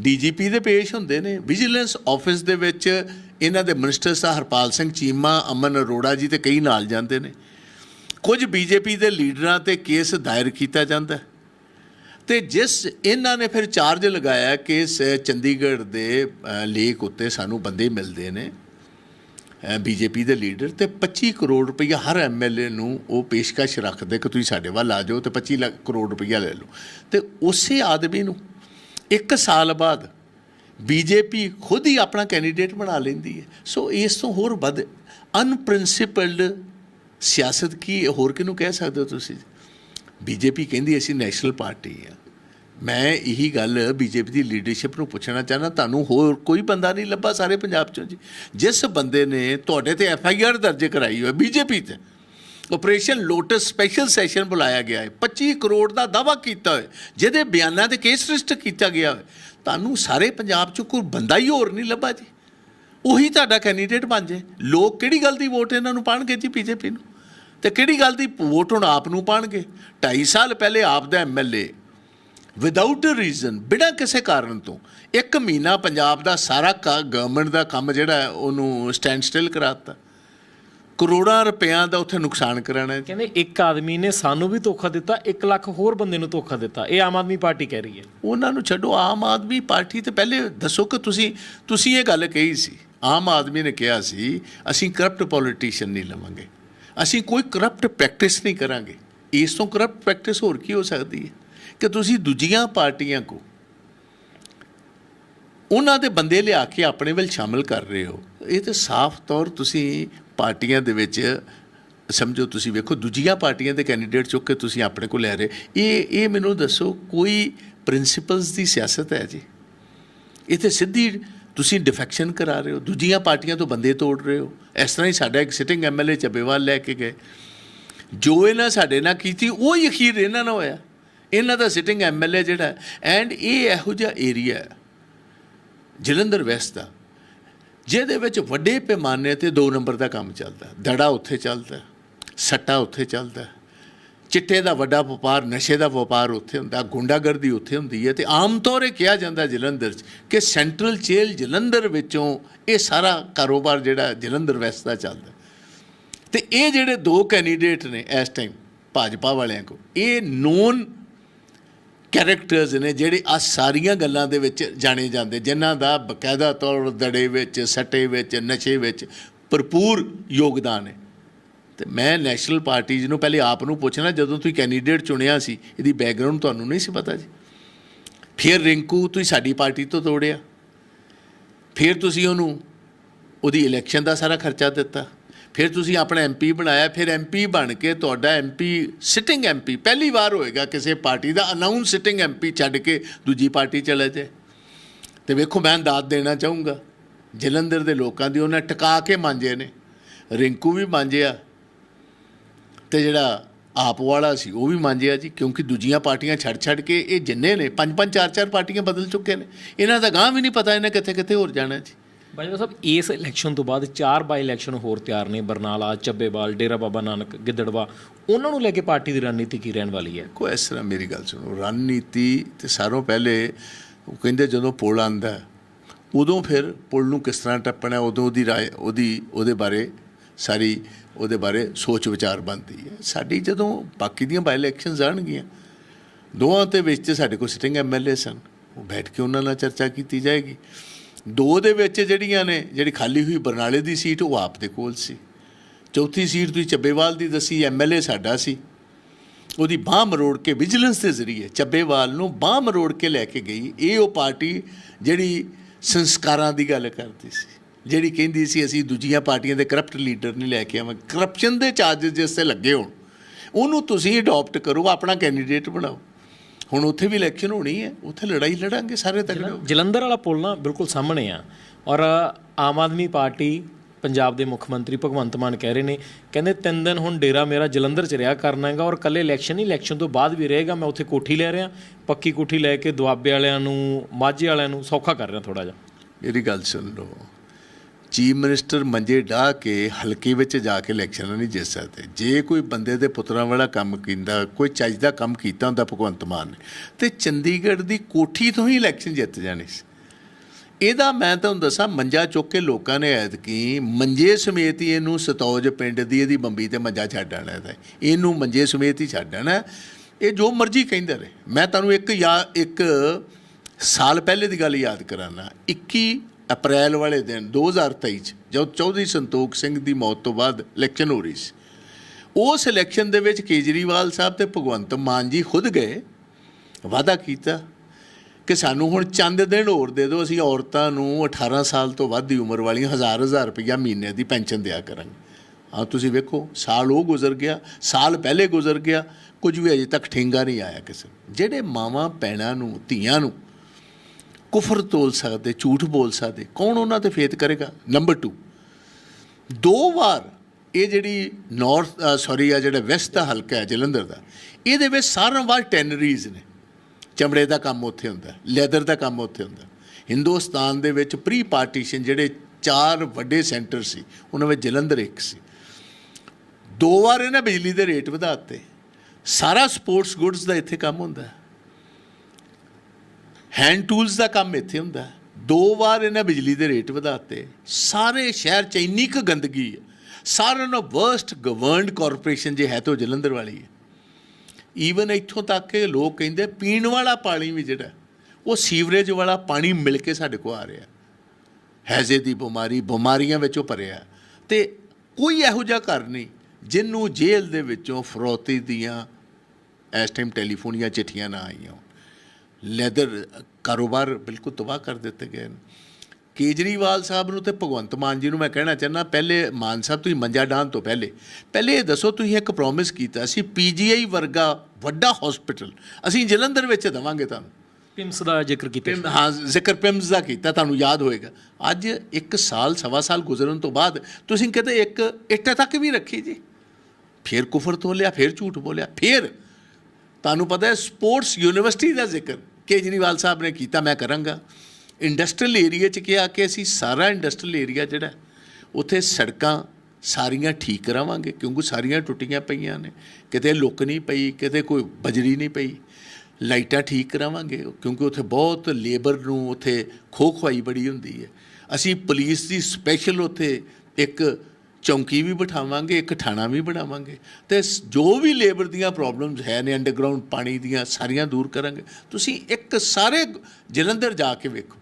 ਡੀਜੀਪੀ ਦੇ ਪੇਸ਼ ਹੁੰਦੇ ਨੇ। ਵਿਜੀਲੈਂਸ ਆਫਿਸ ਦੇ ਵਿੱਚ ਇਹਨਾਂ ਦੇ ਮਿਨਿਸਟਰ ਸਾਹਿਬ ਹਰਪਾਲ ਸਿੰਘ, ਚੀਮਾ, ਅਮਨ ਅਰੋੜਾ ਜੀ ਤੇ ਕਈ ਨਾਲ ਜਾਂਦੇ ਨੇ। ਕੁਝ ਬੀਜੇਪੀ ਦੇ ਲੀਡਰਾਂ ਤੇ ਕੇਸ ਦਾਇਰ ਕੀਤਾ ਜਾਂਦਾ। ਹੈ। ਤੇ ਜਿਸ ਇਹਨਾਂ ਨੇ ਫਿਰ ਚਾਰਜ ਲਗਾਇਆ ਕਿ ਇਸ ਚੰਡੀਗੜ੍ਹ ਦੇ ਲੇਕ ਉੱਤੇ ਸਾਨੂੰ ਬੰਦੇ ਮਿਲਦੇ ਨੇ ਬੀਜੇਪੀ ਦੇ ਲੀਡਰ ਤੇ 25 ਕਰੋੜ ਰੁਪਈਆ ਹਰ ਐਮਐਲਏ ਨੂੰ ਉਹ ਪੇਸ਼ਕਸ਼ ਰੱਖਦੇ ਕਿ ਤੁਸੀਂ ਸਾਡੇ ਵੱਲ ਆ ਜਾਓ ਤੇ 25 ਲੱਖ ਕਰੋੜ ਰੁਪਈਆ ਲੈ ਲਓ। ਤੇ ਉਸੇ ਆਦਮੀ ਨੂੰ ਇੱਕ ਸਾਲ ਬਾਅਦ ਬੀਜੇਪੀ ਖੁਦ ਹੀ ਆਪਣਾ ਕੈਂਡੀਡੇਟ ਬਣਾ ਲੈਂਦੀ ਹੈ। ਸੋ ਇਸ ਤੋਂ ਹੋਰ ਵੱਧ ਅਨਪ੍ਰਿੰਸੀਪਲਡ ਸਿਆਸਤ ਕੀ ਹੋਰ ਕਿਹਨੂੰ ਕਹਿ ਸਕਦੇ ਹੋ ਤੁਸੀਂ? ਬੀਜੇਪੀ ਕਹਿੰਦੀ ਅਸੀਂ ਨੈਸ਼ਨਲ ਪਾਰਟੀ ਆ। ਮੈਂ ਇਹੀ ਗੱਲ ਬੀਜੇਪੀ ਦੀ ਲੀਡਰਸ਼ਿਪ ਨੂੰ ਪੁੱਛਣਾ ਚਾਹਨਾ ਤੁਹਾਨੂੰ ਹੋਰ ਕੋਈ ਬੰਦਾ ਨਹੀਂ ਲੱਭਾ ਸਾਰੇ ਪੰਜਾਬ ਚੋਂ ਜੀ। ਜਿਸ ਬੰਦੇ ਨੇ ਤੁਹਾਡੇ ਤੇ ਐਫ ਆਈ ਆਰ ਦਰਜ ਕਰਾਈ ਹੋਈ ਬੀਜੇਪੀ ਤੇ। ਆਪਰੇਸ਼ਨ ਲੋਟਸ ਸਪੈਸ਼ਲ ਸੈਸ਼ਨ ਬੁਲਾਇਆ ਗਿਆ ਹੈ। 25 ਕਰੋੜ ਦਾ ਦਾਵਾ ਕੀਤਾ ਹੈ ਜਿਹਦੇ ਬਿਆਨਾਂ ਤੇ ਕੇਸ ਰਜਿਸਟਰ ਕੀਤਾ ਗਿਆ ਹੈ ਤੁਹਾਨੂੰ ਸਾਰੇ ਪੰਜਾਬ ਚੋਂ ਕੋਈ ਬੰਦਾ ਹੀ ਹੋਰ ਨਹੀਂ ਲੱਭਾ ਜੀ। ਉਹੀ ਤੁਹਾਡਾ ਕੈਂਡੀਡੇਟ ਬਣ ਜੇ ਲੋਕ ਕਿਹੜੀ ਗੱਲ ਦੀ ਵੋਟ ਇਹਨਾਂ ਨੂੰ ਪਾਣਗੇ ਜੀ ਬੀਜੇਪੀ ਨੂੰ? ਤੇ ਕਿਹੜੀ ਗੱਲ ਦੀ ਵੋਟ ਹੁਣ ਆਪ ਨੂੰ ਪਾਣਗੇ? 2.5 ਸਾਲ ਪਹਿਲੇ ਆਪ ਦਾ ਐਮਐਲਏ ਵਿਦਆਊਟ ਅ ਰੀਜ਼ਨ ਬਿਨਾਂ ਕਿਸੇ ਕਾਰਨ ਤੋਂ। ਇੱਕ ਮਹੀਨਾ ਪੰਜਾਬ ਦਾ ਸਾਰਾ ਗਵਰਨਮੈਂਟ ਦਾ ਕੰਮ ਜਿਹੜਾ ਉਹਨੂੰ ਸਟੈਂਡ ਸਟਿਲ ਕਰਾਤਾ। ਕਰੋੜਾਂ ਰੁਪਿਆਂ ਦਾ ਉੱਥੇ ਨੁਕਸਾਨ ਕਰਾਣਾ ਕਹਿੰਦੇ ਇੱਕ ਆਦਮੀ ਨੇ ਸਾਨੂੰ ਵੀ ਧੋਖਾ ਦਿੱਤਾ 1 ਲੱਖ ਹੋਰ ਬੰਦੇ ਨੂੰ ਧੋਖਾ ਦਿੱਤਾ। ਇਹ ਆਮ ਆਦਮੀ ਪਾਰਟੀ ਕਹਿ ਰਹੀ ਹੈ। ਉਹਨਾਂ ਨੂੰ ਛੱਡੋ ਆਮ ਆਦਮੀ ਪਾਰਟੀ ਤੇ ਪਹਿਲੇ ਦੱਸੋ ਕਿ ਤੁਸੀਂ ਤੁਸੀਂ ਇਹ ਗੱਲ ਕਹੀ ਸੀ। ਆਮ ਆਦਮੀ ਨੇ ਕਿਹਾ ਸੀ ਅਸੀਂ ਕਰਪਟ ਪੋਲੀਟੀਸ਼ੀਅਨ ਨਹੀਂ ਲਵਾਂਗੇ। ਅਸੀਂ ਕੋਈ ਕਰਪਟ ਪ੍ਰੈਕਟਿਸ ਨਹੀਂ ਕਰਾਂਗੇ। ਇਸ ਤੋਂ ਕਰਪਟ ਪ੍ਰੈਕਟਿਸ ਹੋਰ ਕੀ ਹੋ ਸਕਦੀ ਹੈ? ਕਿ ਤੁਸੀਂ ਦੂਜੀਆਂ ਪਾਰਟੀਆਂ ਕੋ ਉਹਨਾਂ ਦੇ ਬੰਦੇ ਲਿਆ ਕੇ ਆਪਣੇ ਵੱਲ ਸ਼ਾਮਲ ਕਰ ਰਹੇ ਹੋ। ਇਹ ਤੇ ਸਾਫ਼ ਤੌਰ ਤੁਸੀਂ ਪਾਰਟੀਆਂ ਦੇ ਵਿੱਚ ਸਮਝੋ ਤੁਸੀਂ ਵੇਖੋ, ਦੂਜੀਆਂ ਪਾਰਟੀਆਂ ਦੇ ਕੈਂਡੀਡੇਟ ਚੁੱਕ ਕੇ ਤੁਸੀਂ ਆਪਣੇ ਕੋਲ ਲੈ ਰਹੇ, ਇਹ ਇਹ ਮੈਨੂੰ ਦੱਸੋ ਕੋਈ ਪ੍ਰਿੰਸੀਪਲਸ ਦੀ ਸਿਆਸਤ ਹੈ ਜੀ? ਇਹ ਤੇ ਸਿੱਧੀ ਤੁਸੀਂ ਡਿਫੈਕਸ਼ਨ ਕਰਾ ਰਹੇ ਹੋ, ਦੂਜੀਆਂ ਪਾਰਟੀਆਂ ਤੋਂ ਬੰਦੇ ਤੋੜ ਰਹੇ ਹੋ। ਇਸ ਤਰ੍ਹਾਂ ਹੀ ਸਾਡਾ ਇੱਕ ਸਿਟਿੰਗ ਐਮਐਲਏ ਚੱਬੇਵਾਲ ਲੈ ਕੇ ਗਏ। ਜੋ ਇਹਨਾਂ ਸਾਡੇ ਨਾਲ ਕੀਤੀ, ਉਹ ਹੀ ਅਖੀਰ ਇਹਨਾਂ ਨਾਲ ਹੋਇਆ। ਇਹਨਾਂ ਦਾ ਸਿਟਿੰਗ ਐਮਐਲਏ ਜਿਹੜਾ ਐਂਡ ਇਹ ਇਹੋ ਜਿਹਾ ਏਰੀਆ ਹੈ, ਜਲੰਧਰ ਵੈਸਟ ਦਾ। ਜਿਹਦੇ ਵਿੱਚ ਵੱਡੇ ਪੈਮਾਨੇ ਤੇ ਦੋ ਨੰਬਰ ਦਾ ਕੰਮ ਚੱਲਦਾ। ਦੜਾ ਉੱਥੇ ਚੱਲਦਾ, ਸੱਟਾ ਉੱਥੇ ਚੱਲਦਾ। ਚਿੱਟੇ ਦਾ ਵੱਡਾ ਵਪਾਰ, ਨਸ਼ੇ ਦਾ ਵਪਾਰ ਉੱਥੇ ਹੁੰਦਾ, ਗੁੰਡਾਗਰਦੀ ਉੱਥੇ ਹੁੰਦੀ ਹੈ ਤੇ ਆਮ ਤੌਰ 'ਤੇ ਕਿਹਾ ਜਾਂਦਾ ਜਲੰਧਰ 'ਚ ਕਿ ਸੈਂਟਰਲ ਜੇਲ੍ਹ ਜਲੰਧਰ ਵਿੱਚੋਂ ਇਹ ਸਾਰਾ ਕਾਰੋਬਾਰ ਜਿਹੜਾ ਜਲੰਧਰ ਵੈਸਟ ਦਾ ਚੱਲਦਾ। ਤੇ ਇਹ ਜਿਹੜੇ ਦੋ ਕੈਂਡੀਡੇਟ ਨੇ ਇਸ ਟਾਈਮ ਭਾਜਪਾ ਵਾਲਿਆਂ ਕੋ ਇਹ ਨੋਨ ਕੈਰੈਕਟਰਸ ਨੇ ਜਿਹੜੇ ਆ ਸਾਰੀਆਂ ਗੱਲਾਂ ਦੇ ਵਿੱਚ ਜਾਣੇ ਜਾਂਦੇ, ਜਿਨ੍ਹਾਂ ਦਾ ਬਕਾਇਦਾ ਤੌਰ ਦੜੇ ਵਿੱਚ, ਸੱਟੇ ਵਿੱਚ, ਨਸ਼ੇ ਵਿੱਚ ਭਰਪੂਰ ਯੋਗਦਾਨ ਹੈ। ਤੇ ਮੈਂ ਨੈਸ਼ਨਲ ਪਾਰਟੀਜ਼ ਨੂੰ ਪਹਿਲੇ ਆਪ ਨੂੰ ਪੁੱਛਣਾ, ਜਦੋਂ ਤੁਸੀਂ ਕੈਂਡੀਡੇਟ ਚੁਣਿਆ ਸੀ, ਇਹਦੀ ਬੈਕਗ੍ਰਾਉਂਡ ਤੁਹਾਨੂੰ ਨਹੀਂ ਸੀ ਪਤਾ ਜੀ। ਫਿਰ ਰਿੰਕੂ, ਤੁਸੀਂ ਸਾਡੀ ਪਾਰਟੀ ਤੋਂ ਤੋੜਿਆ। ਫਿਰ ਤੁਸੀਂ ਉਹਨੂੰ, ਉਹਦੀ ਇਲੈਕਸ਼ਨ ਦਾ ਸਾਰਾ ਖਰਚਾ ਦਿੱਤਾ। ਫਿਰ ਤੁਸੀਂ ਆਪਣਾ ਐਮਪੀ ਬਣਾਇਆ, ਫਿਰ ਐਮਪੀ ਬਣ ਕੇ ਤੁਹਾਡਾ ਐਮਪੀ ਸਿਟਿੰਗ ਐਮਪੀ ਪਹਿਲੀ ਵਾਰ ਹੋਏਗਾ ਕਿਸੇ ਪਾਰਟੀ ਦਾ ਅਨਾਉਂਸ ਸਿਟਿੰਗ ਐਮਪੀ ਛੱਡ ਕੇ ਦੂਜੀ ਪਾਰਟੀ ਚਲੇ ਜਾਏ। ਤੇ ਵੇਖੋ, ਮੈਂ ਦਾਤ ਦੇਣਾ ਚਾਹੂੰਗਾ, ਜਲੰਧਰ ਦੇ ਲੋਕਾਂ ਦੀ ਉਹਨਾਂ ਟਿਕਾ ਕੇ ਮਾਂਜੇ ਨੇ, ਰਿੰਕੂ ਵੀ ਮਾਂਜਿਆ, ਤੇ ਜਿਹੜਾ ਆਪ ਵਾਲਾ ਸੀ, ਉਹ ਵੀ ਮਾਂਜਿਆ ਜੀ, ਕਿਉਂਕਿ ਦੂਜੀਆਂ ਪਾਰਟੀਆਂ ਛੱਡ ਛੱਡ ਕੇ ਇਹ ਜਿੰਨੇ ਨੇ, ਪੰਜ ਪੰਜ ਚਾਰ ਚਾਰ ਪਾਰਟੀਆਂ ਬਦਲ ਚੁੱਕੇ ਨੇ। ਇਹਨਾਂ ਦਾ ਗਾਂ ਵੀ ਨਹੀਂ ਪਤਾ ਇਹਨੇ ਕਿੱਥੇ ਕਿੱਥੇ ਹੋਰ ਜਾਣਾ ਜੀ। ਬਾਜਵਾ ਸਾਹਿਬ, ਇਸ ਇਲੈਕਸ਼ਨ ਤੋਂ ਬਾਅਦ ਚਾਰ ਬਾਈ ਇਲੈਕਸ਼ਨ ਹੋਰ ਤਿਆਰ ਨੇ। ਬਰਨਾਲਾ, ਚੱਬੇਵਾਲ, ਡੇਰਾ ਬਾਬਾ ਨਾਨਕ, ਗਿੱਦੜਵਾ, ਉਹਨਾਂ ਨੂੰ ਲੈ ਕੇ ਪਾਰਟੀ ਦੀ ਰਣਨੀਤੀ ਕੀ ਰਹਿਣ ਵਾਲੀ ਹੈ? ਕੋਈ ਇਸ ਤਰ੍ਹਾਂ ਮੇਰੀ ਗੱਲ ਸੁਣੋ। ਰਣਨੀਤੀ ਤੇ ਸਾਰੋਂ ਪਹਿਲੇ ਉਹ ਕਹਿੰਦੇ ਜਦੋਂ ਪੁਲ ਆਂਦਾ ਉਦੋਂ ਫਿਰ ਪੁਲ ਨੂੰ ਕਿਸ ਤਰ੍ਹਾਂ ਟੱਪਣਾ ਉਦੋਂ ਉਹਦੀ ਰਾਏ, ਉਹਦੀ, ਉਹਦੇ ਬਾਰੇ ਸਾਰੀ ਉਹਦੇ ਬਾਰੇ ਸੋਚ ਵਿਚਾਰ ਬਣਦੀ ਹੈ। ਸਾਡੀ ਜਦੋਂ ਬਾਕੀ ਦੀਆਂ ਬਾਈ ਇਲੈਕਸ਼ਨਸ ਆਣਗੀਆਂ ਦੋਵਾਂ ਦੇ ਵਿੱਚ ਸਾਡੇ ਕੋਲ ਸਿਟਿੰਗ ਐਮਐਲਏ ਸਨ। ਉਹ ਬੈਠ ਕੇ ਉਹਨਾਂ ਨਾਲ ਚਰਚਾ ਕੀਤੀ ਜਾਏਗੀ। ਦੋ ਦੇ ਵਿੱਚ ਜਿਹੜੀਆਂ ਨੇ, ਜਿਹੜੀ ਖਾਲੀ ਹੋਈ ਬਰਨਾਲੇ ਦੀ ਸੀਟ, ਉਹ ਆਪ ਦੇ ਕੋਲ ਸੀ। ਚੌਥੀ ਸੀਟ ਤੁਸੀਂ ਚੱਬੇਵਾਲ ਦੀ ਦੱਸੀ ਐਮਐਲਏ ਸਾਡਾ ਸੀ। ਉਹਦੀ ਬਾਹ ਮਰੋੜ ਕੇ ਵਿਜੀਲੈਂਸ ਦੇ ਜ਼ਰੀਏ ਚੱਬੇਵਾਲ ਨੂੰ ਬਾਹ ਮਰੋੜ ਕੇ ਲੈ ਕੇ ਗਈ। ਇਹ ਉਹ ਪਾਰਟੀ ਜਿਹੜੀ ਸੰਸਕਾਰਾਂ ਦੀ ਗੱਲ ਕਰਦੀ ਸੀ। ਜਿਹੜੀ ਕਹਿੰਦੀ ਸੀ, ਅਸੀਂ ਦੂਜੀਆਂ ਪਾਰਟੀਆਂ ਦੇ ਕਰਪਟ ਲੀਡਰ ਨਹੀਂ ਲੈ ਕੇ ਆਵਾਂ ਕਰਪਸ਼ਨ ਦੇ ਚਾਰजेस ਜਿਸ ਤੇ ਲੱਗੇ ਹੋਣ, ਉਹਨੂੰ ਤੁਸੀਂ ਅਡਾਪਟ ਕਰੋ, ਆਪਣਾ ਕੈਂਡੀਡੇਟ ਬਣਾਓ। ਹੁਣ ਉੱਥੇ ਵੀ ਇਲੈਕਸ਼ਨ ਹੋਣੀ ਹੈ ਉੱਥੇ ਲੜਾਈ ਲੜਾਂਗੇ ਸਾਰੇ ਤਗੜੇ। ਜਲੰਧਰ ਵਾਲਾ ਪੁਲ ਨਾ ਬਿਲਕੁਲ ਸਾਹਮਣੇ ਆ ਔਰ ਆਮ ਆਦਮੀ ਪਾਰਟੀ ਪੰਜਾਬ ਦੇ ਮੁੱਖ ਮੰਤਰੀ ਭਗਵੰਤ ਮਾਨ ਕਹਿ ਰਹੇ ਨੇ ਕਹਿੰਦੇ ਤਿੰਨ ਦਿਨ ਹੁਣ ਡੇਰਾ ਮੇਰਾ ਜਲੰਧਰ ਚ ਰਿਹਾ ਕਰਨਾ ਹੈਗਾ ਔਰ ਕੱਲੇ ਇਲੈਕਸ਼ਨ ਨਹੀਂ ਇਲੈਕਸ਼ਨ ਤੋਂ ਬਾਅਦ ਵੀ ਰਹੇਗਾ ਮੈਂ ਉੱਥੇ ਕੋਠੀ ਲੈ ਰਿਹਾ ਪੱਕੀ ਕੋਠੀ ਲੈ ਕੇ ਦੁਆਬੇ ਵਾਲਿਆਂ ਨੂੰ ਮਾਝੇ ਵਾਲਿਆਂ ਨੂੰ ਸੌਖਾ ਕਰ ਰਿਹਾ ਥੋੜਾ ਜਿਹਾ ਮੇਰੀ ਗੱਲ ਸੁਣ ਲਓ ਚੀਫ ਮਿਨਿਸਟਰ ਮੰਜੇ ਢਾਹ ਕੇ ਹਲਕੇ ਵਿੱਚ ਜਾ ਕੇ ਇਲੈਕਸ਼ਨ ਨਹੀਂ ਜਿੱਤ ਸਕਦੇ। ਜੇ ਕੋਈ ਬੰਦੇ ਦੇ ਪੁੱਤਰਾਂ ਵਾਲਾ ਕੰਮ ਕੀਤਾ, ਕੋਈ ਚੱਜ ਦਾ ਕੰਮ ਕੀਤਾ ਹੁੰਦਾ ਭਗਵੰਤ ਮਾਨ ਨੇ, ਤੇ ਚੰਡੀਗੜ੍ਹ ਦੀ ਕੋਠੀ ਤੋਂ ਹੀ ਇਲੈਕਸ਼ਨ ਜਿੱਤ ਜਾਣੀ ਸੀ। ਇਹਦਾ ਮੈਂ ਤੁਹਾਨੂੰ ਦੱਸਾਂ, ਮੰਜਾ ਚੁੱਕ ਕੇ ਲੋਕਾਂ ਨੇ ਐਤਕੀ ਮੰਜੇ ਸਮੇਤ ਹੀ ਇਹਨੂੰ ਸਤੌਜ ਪਿੰਡ ਦੀ ਇਹਦੀ ਬੰਬੀ ਤੇ ਮੰਜਾ ਛੱਡ ਆਣਾ ਇਹਦਾ ਇਹਨੂੰ ਮੰਜੇ ਸਮੇਤ ਹੀ ਛੱਡ ਆਣਾ ਇਹ ਜੋ ਮਰਜ਼ੀ ਕਹਿੰਦੇ ਰਹੇ। ਮੈਂ ਤੁਹਾਨੂੰ ਇੱਕ ਯਾ, ਇੱਕ ਸਾਲ ਪਹਿਲੇ ਦੀ ਗੱਲ ਯਾਦ ਕਰਾਨਾ। 21 ਅਪ੍ਰੈਲ ਵਾਲੇ ਦਿਨ 2023 ਚ ਜਦੋਂ ਚੌਧਰੀ ਸੰਤੋਖ ਸਿੰਘ ਦੀ ਮੌਤ ਤੋਂ ਬਾਅਦ ਇਲੈਕਸ਼ਨ ਹੋ ਰਹੀ ਸੀ ਉਸ ਇਲੈਕਸ਼ਨ ਦੇ ਵਿੱਚ ਕੇਜਰੀਵਾਲ ਸਾਹਿਬ ਤੇ ਭਗਵੰਤ ਮਾਨ ਜੀ ਖੁਦ ਗਏ, ਵਾਅਦਾ ਕੀਤਾ ਕਿ ਸਾਨੂੰ ਹੁਣ ਚੰਦ ਦਿਨ ਹੋਰ ਦੇ ਦਿਓ, ਅਸੀਂ ਔਰਤਾਂ ਨੂੰ 18 ਸਾਲ ਤੋਂ ਵੱਧ ਦੀ ਉਮਰ ਵਾਲੀਆਂ ਹਜ਼ਾਰ ਹਜ਼ਾਰ ਰੁਪਈਆ ਮਹੀਨੇ ਦੀ ਪੈਨਸ਼ਨ ਦਿਆ ਕਰਾਂਗੇ ਹਾਂ ਤੁਸੀਂ ਵੇਖੋ, ਸਾਲ ਉਹ ਗੁਜ਼ਰ ਗਿਆ, ਸਾਲ ਪਹਿਲੇ ਗੁਜ਼ਰ ਗਿਆ, ਕੁਝ ਵੀ ਅਜੇ ਤੱਕ ਠੇਂਗਾ ਨਹੀਂ ਆਇਆ ਕਿਸੇ ਨੂੰ। ਜਿਹੜੇ ਮਾਵਾਂ ਪੈਣਾ ਨੂੰ, ਧੀਆਂ ਨੂੰ ਕੁਫਰ ਤੋਲ ਸਕਦੇ, ਝੂਠ ਬੋਲ ਸਕਦੇ, ਕੌਣ ਉਹਨਾਂ ਤੇ ਫੇਤ ਕਰੇਗਾ? ਨੰਬਰ 2 ਦੋ ਵਾਰ ਇਹ ਜਿਹੜੀ ਨਾਰਥ ਸੌਰੀ ਆ ਜਿਹੜਾ ਵੈਸਟ ਦਾ ਹਲਕਾ ਹੈ ਜਲੰਧਰ ਦਾ, ਇਹਦੇ ਵਿੱਚ ਸਾਰਿਆਂ ਵਾਰ ਟੈਨਰੀਜ਼ ਨੇ। ਚਮੜੇ ਦਾ ਕੰਮ ਉੱਥੇ ਹੁੰਦਾ ਲੈਦਰ ਦਾ ਕੰਮ ਉੱਥੇ ਹੁੰਦਾ। ਹਿੰਦੁਸਤਾਨ ਦੇ ਵਿੱਚ ਪ੍ਰੀ ਪਾਰਟੀਸ਼ਨ ਜਿਹੜੇ ਚਾਰ ਵੱਡੇ ਸੈਂਟਰ ਸੀ, ਉਹਨਾਂ ਵਿੱਚ ਜਲੰਧਰ ਇੱਕ ਸੀ। ਦੋ ਵਾਰ ਇਹਨਾਂ ਬਿਜਲੀ ਦੇ ਰੇਟ ਵਧਾਤੇ। ਸਾਰਾ ਸਪੋਰਟਸ ਗੁੱਡਸ ਦਾ ਇੱਥੇ ਕੰਮ ਹੁੰਦਾ। ਹੈ ਹੈਂਡ ਟੂਲਸ ਦਾ ਕੰਮ ਇੱਥੇ ਹੁੰਦਾ ਦੋ ਵਾਰ ਇਹਨਾਂ ਬਿਜਲੀ ਦੇ ਰੇਟ ਵਧਾਤੇ। ਸਾਰੇ ਸ਼ਹਿਰ ਚ ਇੰਨੀ ਕੁ ਗੰਦਗੀ ਹੈ। ਸਾਰਿਆਂ ਨਾਲੋਂ ਵਰਸਟ ਗਵਰਨਡ ਕਾਰਪੋਰੇਸ਼ਨ ਜੇ ਹੈ ਤਾਂ ਉਹ ਜਲੰਧਰ ਵਾਲੀ ਹੈ। ਈਵਨ ਇੱਥੋਂ ਤੱਕ ਕਿ ਲੋਕ ਕਹਿੰਦੇ ਪੀਣ ਵਾਲਾ ਪਾਣੀ ਵੀ ਜਿਹੜਾ ਉਹ ਸੀਵਰੇਜ ਵਾਲਾ ਪਾਣੀ ਮਿਲ ਕੇ ਸਾਡੇ ਕੋਲ ਆ ਰਿਹਾ ਹੈਜ਼ੇ ਦੀ ਬਿਮਾਰੀ, ਬਿਮਾਰੀਆਂ ਵਿੱਚੋਂ ਭਰਿਆ ਤੇ ਕੋਈ ਇਹੋ ਜਿਹਾ ਘਰ ਨਹੀਂ, ਜਿਹਨੂੰ ਜੇਲ੍ਹ ਦੇ ਵਿੱਚੋਂ ਫਰੋਤੀ ਦੀਆਂ ਇਸ ਟਾਈਮ ਟੈਲੀਫੋਨੀਆਂ ਚਿੱਠੀਆਂ ਨਾ ਆਈਆਂ ਲੈਦਰ ਕਾਰੋਬਾਰ ਬਿਲਕੁਲ ਤਬਾਹ ਕਰ ਦਿੱਤੇ ਗਏ ਨੇ। ਕੇਜਰੀਵਾਲ ਸਾਹਿਬ ਨੂੰ ਤੇ ਭਗਵੰਤ ਮਾਨ ਜੀ ਨੂੰ ਮੈਂ ਕਹਿਣਾ ਚਾਹੁੰਦਾ ਪਹਿਲੇ ਮਾਨ ਸਾਹਿਬ ਤੁਸੀਂ ਮੰਜਾ ਡਾਨ ਤੋਂ ਪਹਿਲੇ ਪਹਿਲੇ ਇਹ ਦੱਸੋ ਤੁਸੀਂ ਇੱਕ ਪ੍ਰੋਮਿਸ ਕੀਤਾ ਸੀ ਪੀਜੀਆਈ ਵਰਗਾ ਵੱਡਾ ਹਸਪੀਟਲ ਅਸੀਂ ਜਲੰਧਰ ਵਿੱਚ ਦੇਵਾਂਗੇ ਤੁਹਾਨੂੰ। ਪਿੰਸ ਦਾ ਜ਼ਿਕਰ ਕੀਤਾ ਹਾਂ ਜ਼ਿਕਰ ਪਿੰਮਸ ਦਾ ਕੀਤਾ ਤੁਹਾਨੂੰ ਯਾਦ ਹੋਏਗਾ। ਅੱਜ ਇੱਕ ਸਾਲ ਸਵਾ ਸਾਲ ਗੁਜ਼ਰਨ ਤੋਂ ਬਾਅਦ ਤੁਸੀਂ ਕਿਤੇ ਇੱਕ ਇੱਟੇ ਤੱਕ ਵੀ ਰੱਖੀ ਜੀ। ਫਿਰ ਕੁਫਰ ਤੋਲਿਆ ਫਿਰ ਝੂਠ ਬੋਲਿਆ ਫਿਰ ਤੁਹਾਨੂੰ ਪਤਾ ਹੈ ਸਪੋਰਟਸ ਯੂਨੀਵਰਸਿਟੀ ਦਾ ਜ਼ਿਕਰ। ਕੇਜਰੀਵਾਲ ਸਾਹਿਬ ਨੇ ਕੀਤਾ, ਮੈਂ ਕਰਾਂਗਾ। ਇੰਡਸਟਰੀਅਲ ਏਰੀਆ 'ਚ ਕਿਹਾ ਕਿ ਅਸੀਂ ਸਾਰਾ ਇੰਡਸਟਰੀਅਲ ਏਰੀਆ ਜਿਹੜਾ, ਉੱਥੇ ਸੜਕਾਂ ਸਾਰੀਆਂ ਠੀਕ ਕਰਾਵਾਂਗੇ, ਕਿਉਂਕਿ ਸਾਰੀਆਂ ਟੁੱਟੀਆਂ ਪਈਆਂ ਨੇ। ਕਿਤੇ ਲੁੱਕ ਨਹੀਂ ਪਈ, ਕਿਤੇ ਕੋਈ ਬਜਰੀ ਨਹੀਂ ਪਈ। ਲਾਈਟਾਂ ਠੀਕ ਕਰਾਵਾਂਗੇ, ਕਿਉਂਕਿ ਉੱਥੇ ਬਹੁਤ ਲੇਬਰ ਨੂੰ ਉੱਥੇ ਖੋ ਖਵਾਈ ਬੜੀ ਹੁੰਦੀ ਹੈ। ਅਸੀਂ ਪੁਲਿਸ ਦੀ ਸਪੈਸ਼ਲ ਉੱਥੇ ਇੱਕ ਚੌਂਕੀ ਵੀ ਬਿਠਾਵਾਂਗੇ ਇੱਕ ਥਾਣਾ ਵੀ ਬਣਾਵਾਂਗੇ। ਤੇ ਜੋ ਵੀ ਲੇਬਰ ਦੀਆਂ ਪ੍ਰੋਬਲਮਸ ਹੈ ਨੇ ਅੰਡਰਗਰਾਉਂਡ ਪਾਣੀ ਦੀਆਂ ਸਾਰੀਆਂ ਦੂਰ ਕਰਾਂਗੇ। ਤੁਸੀਂ ਇੱਕ ਸਾਰੇ ਜਲੰਧਰ ਜਾ ਕੇ ਵੇਖੋ।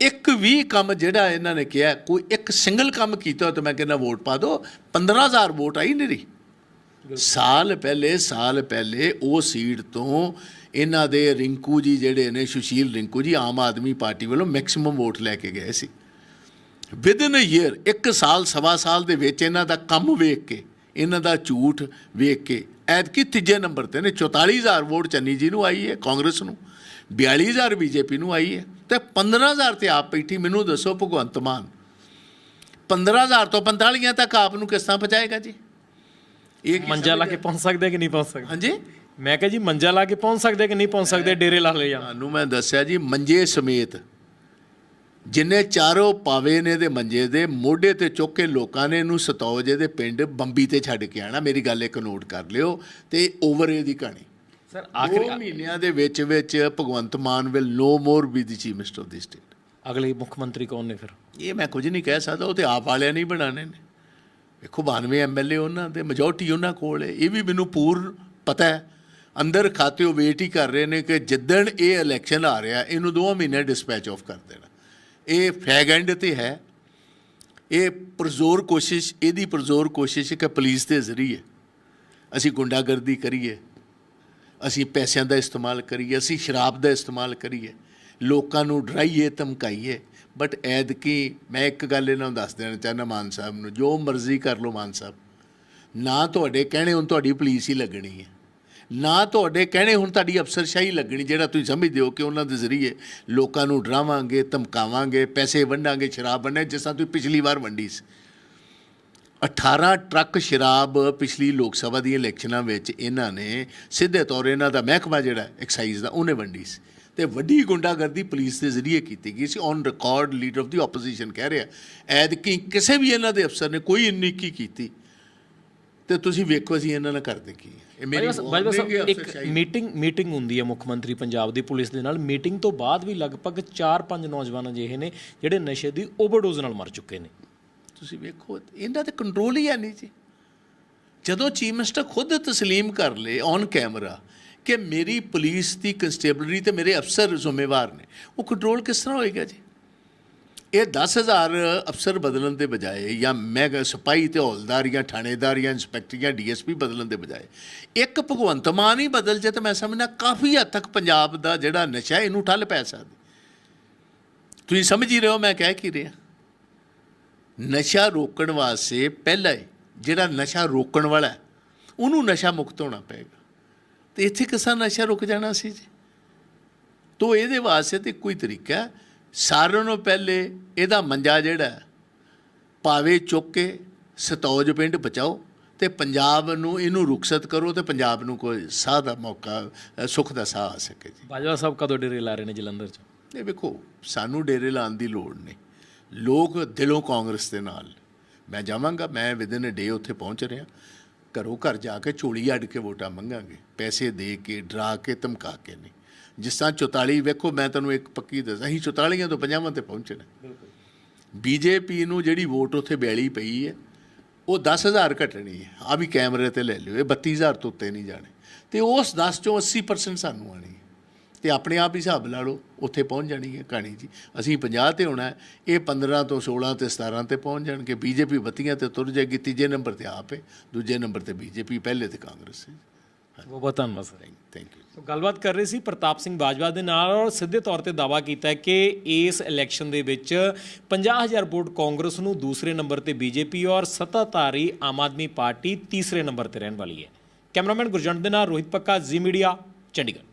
ਇੱਕ ਵੀ ਕੰਮ ਜਿਹੜਾ ਇਹਨਾਂ ਨੇ ਕਿਹਾ ਕੋਈ ਇੱਕ ਸਿੰਗਲ ਕੰਮ ਕੀਤਾ ਤਾਂ ਮੈਂ ਕਹਿੰਦਾ ਵੋਟ ਪਾ ਦਿਓ 15000 ਵੋਟ ਆਈ ਨਹੀਂ ਰਹੀ। ਸਾਲ ਪਹਿਲੇ ਸਾਲ ਪਹਿਲੇ ਉਹ ਸੀਟ ਤੋਂ ਇਹਨਾਂ ਦੇ ਰਿੰਕੂ ਜੀ ਜਿਹੜੇ ਨੇ ਸੁਸ਼ੀਲ ਰਿੰਕੂ ਜੀ ਆਮ ਆਦਮੀ ਪਾਰਟੀ ਵੱਲੋਂ ਮੈਕਸਿਮਮ ਵੋਟ ਲੈ ਕੇ ਗਏ ਸੀ। ਵਿਦਨ ਅ ਈਅਰ ਇੱਕ ਸਾਲ ਸਵਾ ਸਾਲ ਦੇ ਵਿੱਚ ਇਹਨਾਂ ਦਾ ਕੰਮ ਵੇਖ ਕੇ ਇਹਨਾਂ ਦਾ ਝੂਠ ਵੇਖ ਕੇ ਐਤਕੀ ਤੀਜੇ ਨੰਬਰ ਤੇ ਨੇ 44000 ਵੋਟ ਚੰਨੀ ਜੀ ਨੂੰ ਆਈ ਹੈ ਕਾਂਗਰਸ ਨੂੰ 42000 ਬੀਜੇਪੀ ਨੂੰ ਆਈ ਹੈ ਤੇ 15000 ਤੇ ਆਪ ਬੈਠੀ ਮੈਨੂੰ ਦੱਸੋ ਭਗਵੰਤ ਮਾਨ 15000 ਤੋਂ 45 ਤੱਕ ਆਪ ਨੂੰ ਕਿਸ ਤਰ੍ਹਾਂ ਪਹੁੰਚਾਏਗਾ ਜੀ? ਇਹ ਮੰਜਾ ਲਾ ਕੇ ਪਹੁੰਚ ਸਕਦੇ ਕਿ ਨਹੀਂ ਪਹੁੰਚ ਸਕਦੇ? ਹਾਂਜੀ? ਮੈਂ ਕਿਹਾ ਜੀ ਮੰਜਾ ਲਾ ਕੇ ਪਹੁੰਚ ਸਕਦੇ ਕਿ ਨਹੀਂ ਪਹੁੰਚ ਸਕਦੇ? ਡੇਰੇ ਲਾ ਲੈ ਜਾਂ ਤੁਹਾਨੂੰ ਮੈਂ ਦੱਸਿਆ ਜੀ ਮੰਜੇ ਸਮੇਤ ਜਿੰਨੇ ਚਾਰੋਂ ਪਾਵੇ ਨੇ ਦੇ ਮੰਜੇ ਦੇ ਮੋਢੇ ਤੇ ਚੁੱਕ ਕੇ ਲੋਕਾਂ ਨੇ ਇਹਨੂੰ ਸਤੌਜੇ ਦੇ ਪਿੰਡ ਬੰਬੀ ਤੇ ਛੱਡ ਕੇ ਆਣਾ। ਮੇਰੀ ਗੱਲ ਇੱਕ ਨੋਟ ਕਰ ਲਿਓ ਤੇ ਓਵਰ ਏ ਦੀ ਕਹਾਣੀ। ਸਰ ਆਖਰੀ ਮਹੀਨਿਆਂ ਦੇ ਵਿੱਚ ਵਿੱਚ Bhagwant Mann will no more be the chief minister of the state ਅਗਲੇ ਮੁੱਖ ਮੰਤਰੀ ਕੌਣ ਨੇ ਫਿਰ? ਇਹ ਮੈਂ ਕੁਝ ਨਹੀਂ ਕਹਿ ਸਕਦਾ ਉਹ ਤੇ ਆਪ ਵਾਲਿਆਂ ਨਹੀਂ ਬਣਾਣੇ ਨੇ। ਵੇਖੋ 92 ਐਮਐਲਏ ਉਹਨਾਂ ਦੇ ਮੈਜੋਰਟੀ ਉਹਨਾਂ ਕੋਲ ਹੈ। ਇਹ ਵੀ ਮੈਨੂੰ ਪੂਰ ਪਤਾ ਹੈ। ਅੰਦਰ ਖਾਤੇ ਉਹ ਵੇਟ ਹੀ ਕਰ ਰਹੇ ਨੇ ਕਿ ਜਿੱਦਣ ਇਹ ਇਲੈਕਸ਼ਨ ਆ ਰਿਹਾ ਇਹਨੂੰ 2 ਮਹੀਨੇ ਡਿਸਪੈਚ ਆਫ ਕਰ ਦੇਣਾ। ਇਹ ਫੈਗ ਐਂਡ ਤੇ ਹੈ। ਇਹ ਪਰਜ਼ੋਰ ਕੋਸ਼ਿਸ਼, ਇਹਦੀ ਪਰਜ਼ੋਰ ਕੋਸ਼ਿਸ਼ ਕਿ ਪੁਲਿਸ ਦੇ ਜ਼ਰੀਏ। ਅਸੀਂ ਗੁੰਡਾਗਰਦੀ ਕਰੀਏ। ਅਸੀਂ ਪੈਸਿਆਂ ਦਾ ਇਸਤੇਮਾਲ ਕਰੀਏ। ਅਸੀਂ ਸ਼ਰਾਬ ਦਾ ਇਸਤੇਮਾਲ ਕਰੀਏ। ਲੋਕਾਂ ਨੂੰ ਡਰਾਈਏ, ਧਮਕਾਈਏ। ਬਟ ਐਦਕੀ ਮੈਂ ਇੱਕ ਗੱਲ ਇਹਨਾਂ ਨੂੰ ਦੱਸ ਦੇਣਾ ਚਾਹੁੰਦਾ ਮਾਨ ਸਾਹਿਬ ਨੂੰ। ਜੋ ਮਰਜ਼ੀ ਕਰ ਲਓ ਮਾਨ ਸਾਹਿਬ। ਨਾ ਤੁਹਾਡੇ ਕਹਿਣੇ, ਹੁਣ ਤੁਹਾਡੀ ਪੁਲਿਸ ਹੀ ਲੱਗਣੀ ਹੈ। ਨਾ ਤੁਹਾਡੇ ਕਹਿਣੇ ਹੁਣ ਤੁਹਾਡੀ ਅਫਸਰਸ਼ਾਹੀ ਲੱਗਣੀ, ਜਿਹੜਾ ਤੁਸੀਂ ਸਮਝਦੇ ਹੋ ਕਿ ਉਹਨਾਂ ਦੇ ਜ਼ਰੀਏ ਲੋਕਾਂ ਨੂੰ ਡਰਾਵਾਂਗੇ, ਧਮਕਾਵਾਂਗੇ, ਪੈਸੇ ਵੰਡਾਂਗੇ, ਸ਼ਰਾਬ ਵੰਡਾਂਗੇ, ਜਿਸ ਤਰ੍ਹਾਂ ਤੁਸੀਂ ਪਿਛਲੀ ਵਾਰ ਵੰਡੀ ਸੀ। 18 ਟਰੱਕ ਸ਼ਰਾਬ ਪਿਛਲੀ ਲੋਕ ਸਭਾ ਦੀਆਂ ਇਲੈਕਸ਼ਨਾਂ ਵਿੱਚ ਇਹਨਾਂ ਨੇ ਸਿੱਧੇ ਤੌਰ ਇਹਨਾਂ ਦਾ ਮਹਿਕਮਾ ਜਿਹੜਾ ਐਕਸਾਈਜ਼ ਦਾ ਉਹਨੇ ਵੰਡੀ ਸੀ। ਤੇ ਵੱਡੀ ਗੁੰਡਾਗਰਦੀ ਪੁਲਿਸ ਦੇ ਜ਼ਰੀਏ ਕੀਤੀ ਗਈ ਸੀ। On record leader of the opposition ਕਹਿ ਰਿਹਾ ਐਦ ਕਿ ਕਿਸੇ ਵੀ ਇਹਨਾਂ ਦੇ ਅਫਸਰ ਨੇ ਕੋਈ ਉਨੀਕੀ ਕੀਤੀ ਤੇ ਤੁਸੀਂ ਵੇਖੋ ਅਸੀਂ ਇਹਨਾਂ ਨਾਲ ਕਰਦੇ ਕੀ। ਇਹ ਮੇਰੀ ਬਾਜਵਾ ਸਾਹਿਬ ਇੱਕ ਮੀਟਿੰਗ ਮੀਟਿੰਗ ਹੁੰਦੀ ਹੈ ਮੁੱਖ ਮੰਤਰੀ ਪੰਜਾਬ ਦੀ ਪੁਲਿਸ ਦੇ ਨਾਲ। ਮੀਟਿੰਗ ਤੋਂ ਬਾਅਦ ਵੀ ਲਗਭਗ 4-5 ਨੌਜਵਾਨ ਅਜਿਹੇ ਨੇ ਜਿਹੜੇ ਨਸ਼ੇ ਦੀ ਓਵਰਡੋਜ਼ ਨਾਲ ਮਰ ਚੁੱਕੇ ਨੇ। ਤੁਸੀਂ ਵੇਖੋ ਇਹਨਾਂ ਤੇ ਕੰਟਰੋਲ ਹੀ ਹੈ ਨਹੀਂ ਜੀ। ਜਦੋਂ ਚੀਫ ਮਿਨਿਸਟਰ ਖੁਦ ਤਸਲੀਮ ਕਰ ਲੇ ਔਨ ਕੈਮਰਾ ਕਿ ਮੇਰੀ ਪੁਲਿਸ ਦੀ ਕਨਸਟੇਬਲਰੀ ਤੇ ਮੇਰੇ ਅਫਸਰ ਜ਼ਿੰਮੇਵਾਰ ਨੇ ਉਹ ਕੰਟਰੋਲ ਕਿਸ ਤਰ੍ਹਾਂ ਹੋਏਗਾ ਜੀ? ਇਹ 10000 ਅਫਸਰ ਬਦਲਣ ਦੇ ਬਜਾਏ ਜਾਂ ਮੈਂ ਸਿਪਾਹੀ ਤੇ ਹੌਲਦਾਰ ਜਾਂ ਥਾਣੇਦਾਰ ਜਾਂ ਇੰਸਪੈਕਟਰ ਜਾਂ ਡੀਐਸਪੀ ਬਦਲਣ ਦੇ ਬਜਾਏ, ਇੱਕ ਭਗਵੰਤ ਮਾਨ ਹੀ ਬਦਲ ਜੇ ਤਾਂ ਮੈਂ ਸਮਝਣਾ ਕਾਫੀ ਹੱਦ ਤੱਕ ਪੰਜਾਬ ਦਾ ਜਿਹੜਾ ਨਸ਼ਾ ਇਹਨੂੰ ਠੱਲ ਪੈ ਸਕਦੀ। ਤੁਸੀਂ ਸਮਝ ਹੀ ਰਹੇ ਹੋ ਮੈਂ ਕਹਿ ਕੀ ਰਿਹਾ। ਨਸ਼ਾ ਰੋਕਣ ਵਾਸਤੇ ਪਹਿਲਾਂ ਹੀ ਜਿਹੜਾ ਨਸ਼ਾ ਰੋਕਣ ਵਾਲਾ ਉਹਨੂੰ ਨਸ਼ਾ ਮੁਕਤ ਹੋਣਾ ਪਏਗਾ। ਤੇ ਇੱਥੇ ਕਿਸਾ ਨਸ਼ਾ ਰੁਕ ਜਾਣਾ ਸੀ ਜੀ। ਤੋ ਇਹਦੇ ਵਾਸਤੇ ਤੇ ਕੋਈ ਤਰੀਕਾ ਸਾਰਿਆਂ ਨੂੰ ਪਹਿਲੇ ਇਹਦਾ ਮੰਜਾ ਜਿਹੜਾ ਪਾਵੇ ਚੁੱਕ ਕੇ ਸਤੌਜ ਪਿੰਡ ਬਚਾਓ ਤੇ ਪੰਜਾਬ ਨੂੰ ਇਹਨੂੰ ਰੁਖਸਤ ਕਰੋ ਤੇ ਪੰਜਾਬ ਨੂੰ ਕੋਈ ਸਾਹ ਦਾ ਮੌਕਾ ਸੁੱਖ ਦਾ ਸਾਹ ਆ ਸਕੇ ਜੀ। ਬਾਜਵਾ ਸਾਹਿਬ ਕਦੋਂ ਡੇਰੇ ਲਾ ਰਹੇ ਨੇ ਜਲੰਧਰ 'ਚ? ਇਹ ਵੇਖੋ ਸਾਨੂੰ ਡੇਰੇ ਲਾਉਣ ਦੀ ਲੋੜ ਨਹੀਂ। ਲੋਕ ਦਿਲੋਂ ਕਾਂਗਰਸ ਦੇ ਨਾਲ। ਮੈਂ ਜਾਵਾਂਗਾ ਮੈਂ ਵਿਦਨ ਡੇ ਉੱਥੇ ਪਹੁੰਚ ਰਿਹਾ। ਘਰੋਂ ਘਰ ਜਾ ਕੇ ਝੋਲੀ ਅੱਡ ਕੇ ਵੋਟਾਂ ਮੰਗਾਂਗੇ। ਪੈਸੇ ਦੇ ਕੇ ਡਰਾ ਕੇ ਧਮਕਾ ਕੇ ਨਹੀਂ। ਜਿਸ ਤਰ੍ਹਾਂ 44 ਵੇਖੋ ਮੈਂ ਤੁਹਾਨੂੰ ਇੱਕ ਪੱਕੀ ਦੱਸਾਂ ਅਸੀਂ 44 ਤੋਂ 50 ਤੇ ਪਹੁੰਚਣਾ ਬੀਜੇਪੀ ਨੂੰ ਜਿਹੜੀ ਵੋਟ ਉੱਥੇ 42 ਪਈ ਹੈ ਉਹ 10000 ਘਟਣੀ ਹੈ। ਆ ਵੀ ਕੈਮਰੇ ਤੇ ਲੈ ਲਿਓ ਇਹ 32000 ਤੋਂ ਉੱਤੇ ਨਹੀਂ ਜਾਣੇ। ਤੇ ਉਸ 10 ਚੋਂ 80% ਸਾਨੂੰ ਆਣੀ ਹੈ। ਤੇ ਆਪਣੇ ਆਪ ਹੀ ਹਿਸਾਬ ਲਾ ਲਓ ਉੱਥੇ ਪਹੁੰਚ ਜਾਣੀ ਹੈ ਕਹਾਣੀ ਜੀ। ਅਸੀਂ 50 ਤੇ ਹੋਣਾ ਹੈ, ਇਹ 15 ਤੋਂ 16 ਤੇ 17 ਤੇ ਪਹੁੰਚ ਜਾਣਗੇ। ਬੀਜੇਪੀ ਬੱਤੀਆਂ ਤੇ ਤੁਰ ਜਾਏਗੀ ਤੀਜੇ ਨੰਬਰ ਤੇ ਆਪ ਹੈ ਦੂਜੇ ਨੰਬਰ ਤੇ ਬੀਜੇਪੀ ਪਹਿਲੇ ਤੇ ਕਾਂਗਰਸ ਹੈ। ਬਹੁਤ ਬਹੁਤ ਧੰਨਵਾਦ ਸਰ ਥੈਂਕ ਯੂ ਸੋ ਗੱਲਬਾਤ ਕਰ ਰਹੇ ਸੀ ਪ੍ਰਤਾਪ ਸਿੰਘ ਬਾਜਵਾ ਦੇ ਨਾਲ ਔਰ ਸਿੱਧੇ ਤੌਰ ਤੇ ਦਾਵਾ ਕੀਤਾ ਕਿ ਇਸ ਇਲੈਕਸ਼ਨ ਦੇ ਵਿੱਚ 50000 ਵੋਟ ਕਾਂਗਰਸ ਨੂੰ ਦੂਸਰੇ ਨੰਬਰ ਤੇ ਬੀਜੇਪੀ ਔਰ ਸੱਤਾਧਾਰੀ ਆਮ ਆਦਮੀ ਪਾਰਟੀ ਤੀਸਰੇ ਨੰਬਰ ਤੇ ਰਹਿਣ ਵਾਲੀ ਹੈ। ਕੈਮਰਾਮੈਨ ਗੁਰਜੰਟ ਦੇ ਨਾਲ ਰੋਹਿਤ ਪੱਕਾ, ਜ਼ੀ ਮੀਡੀਆ, ਚੰਡੀਗੜ੍ਹ।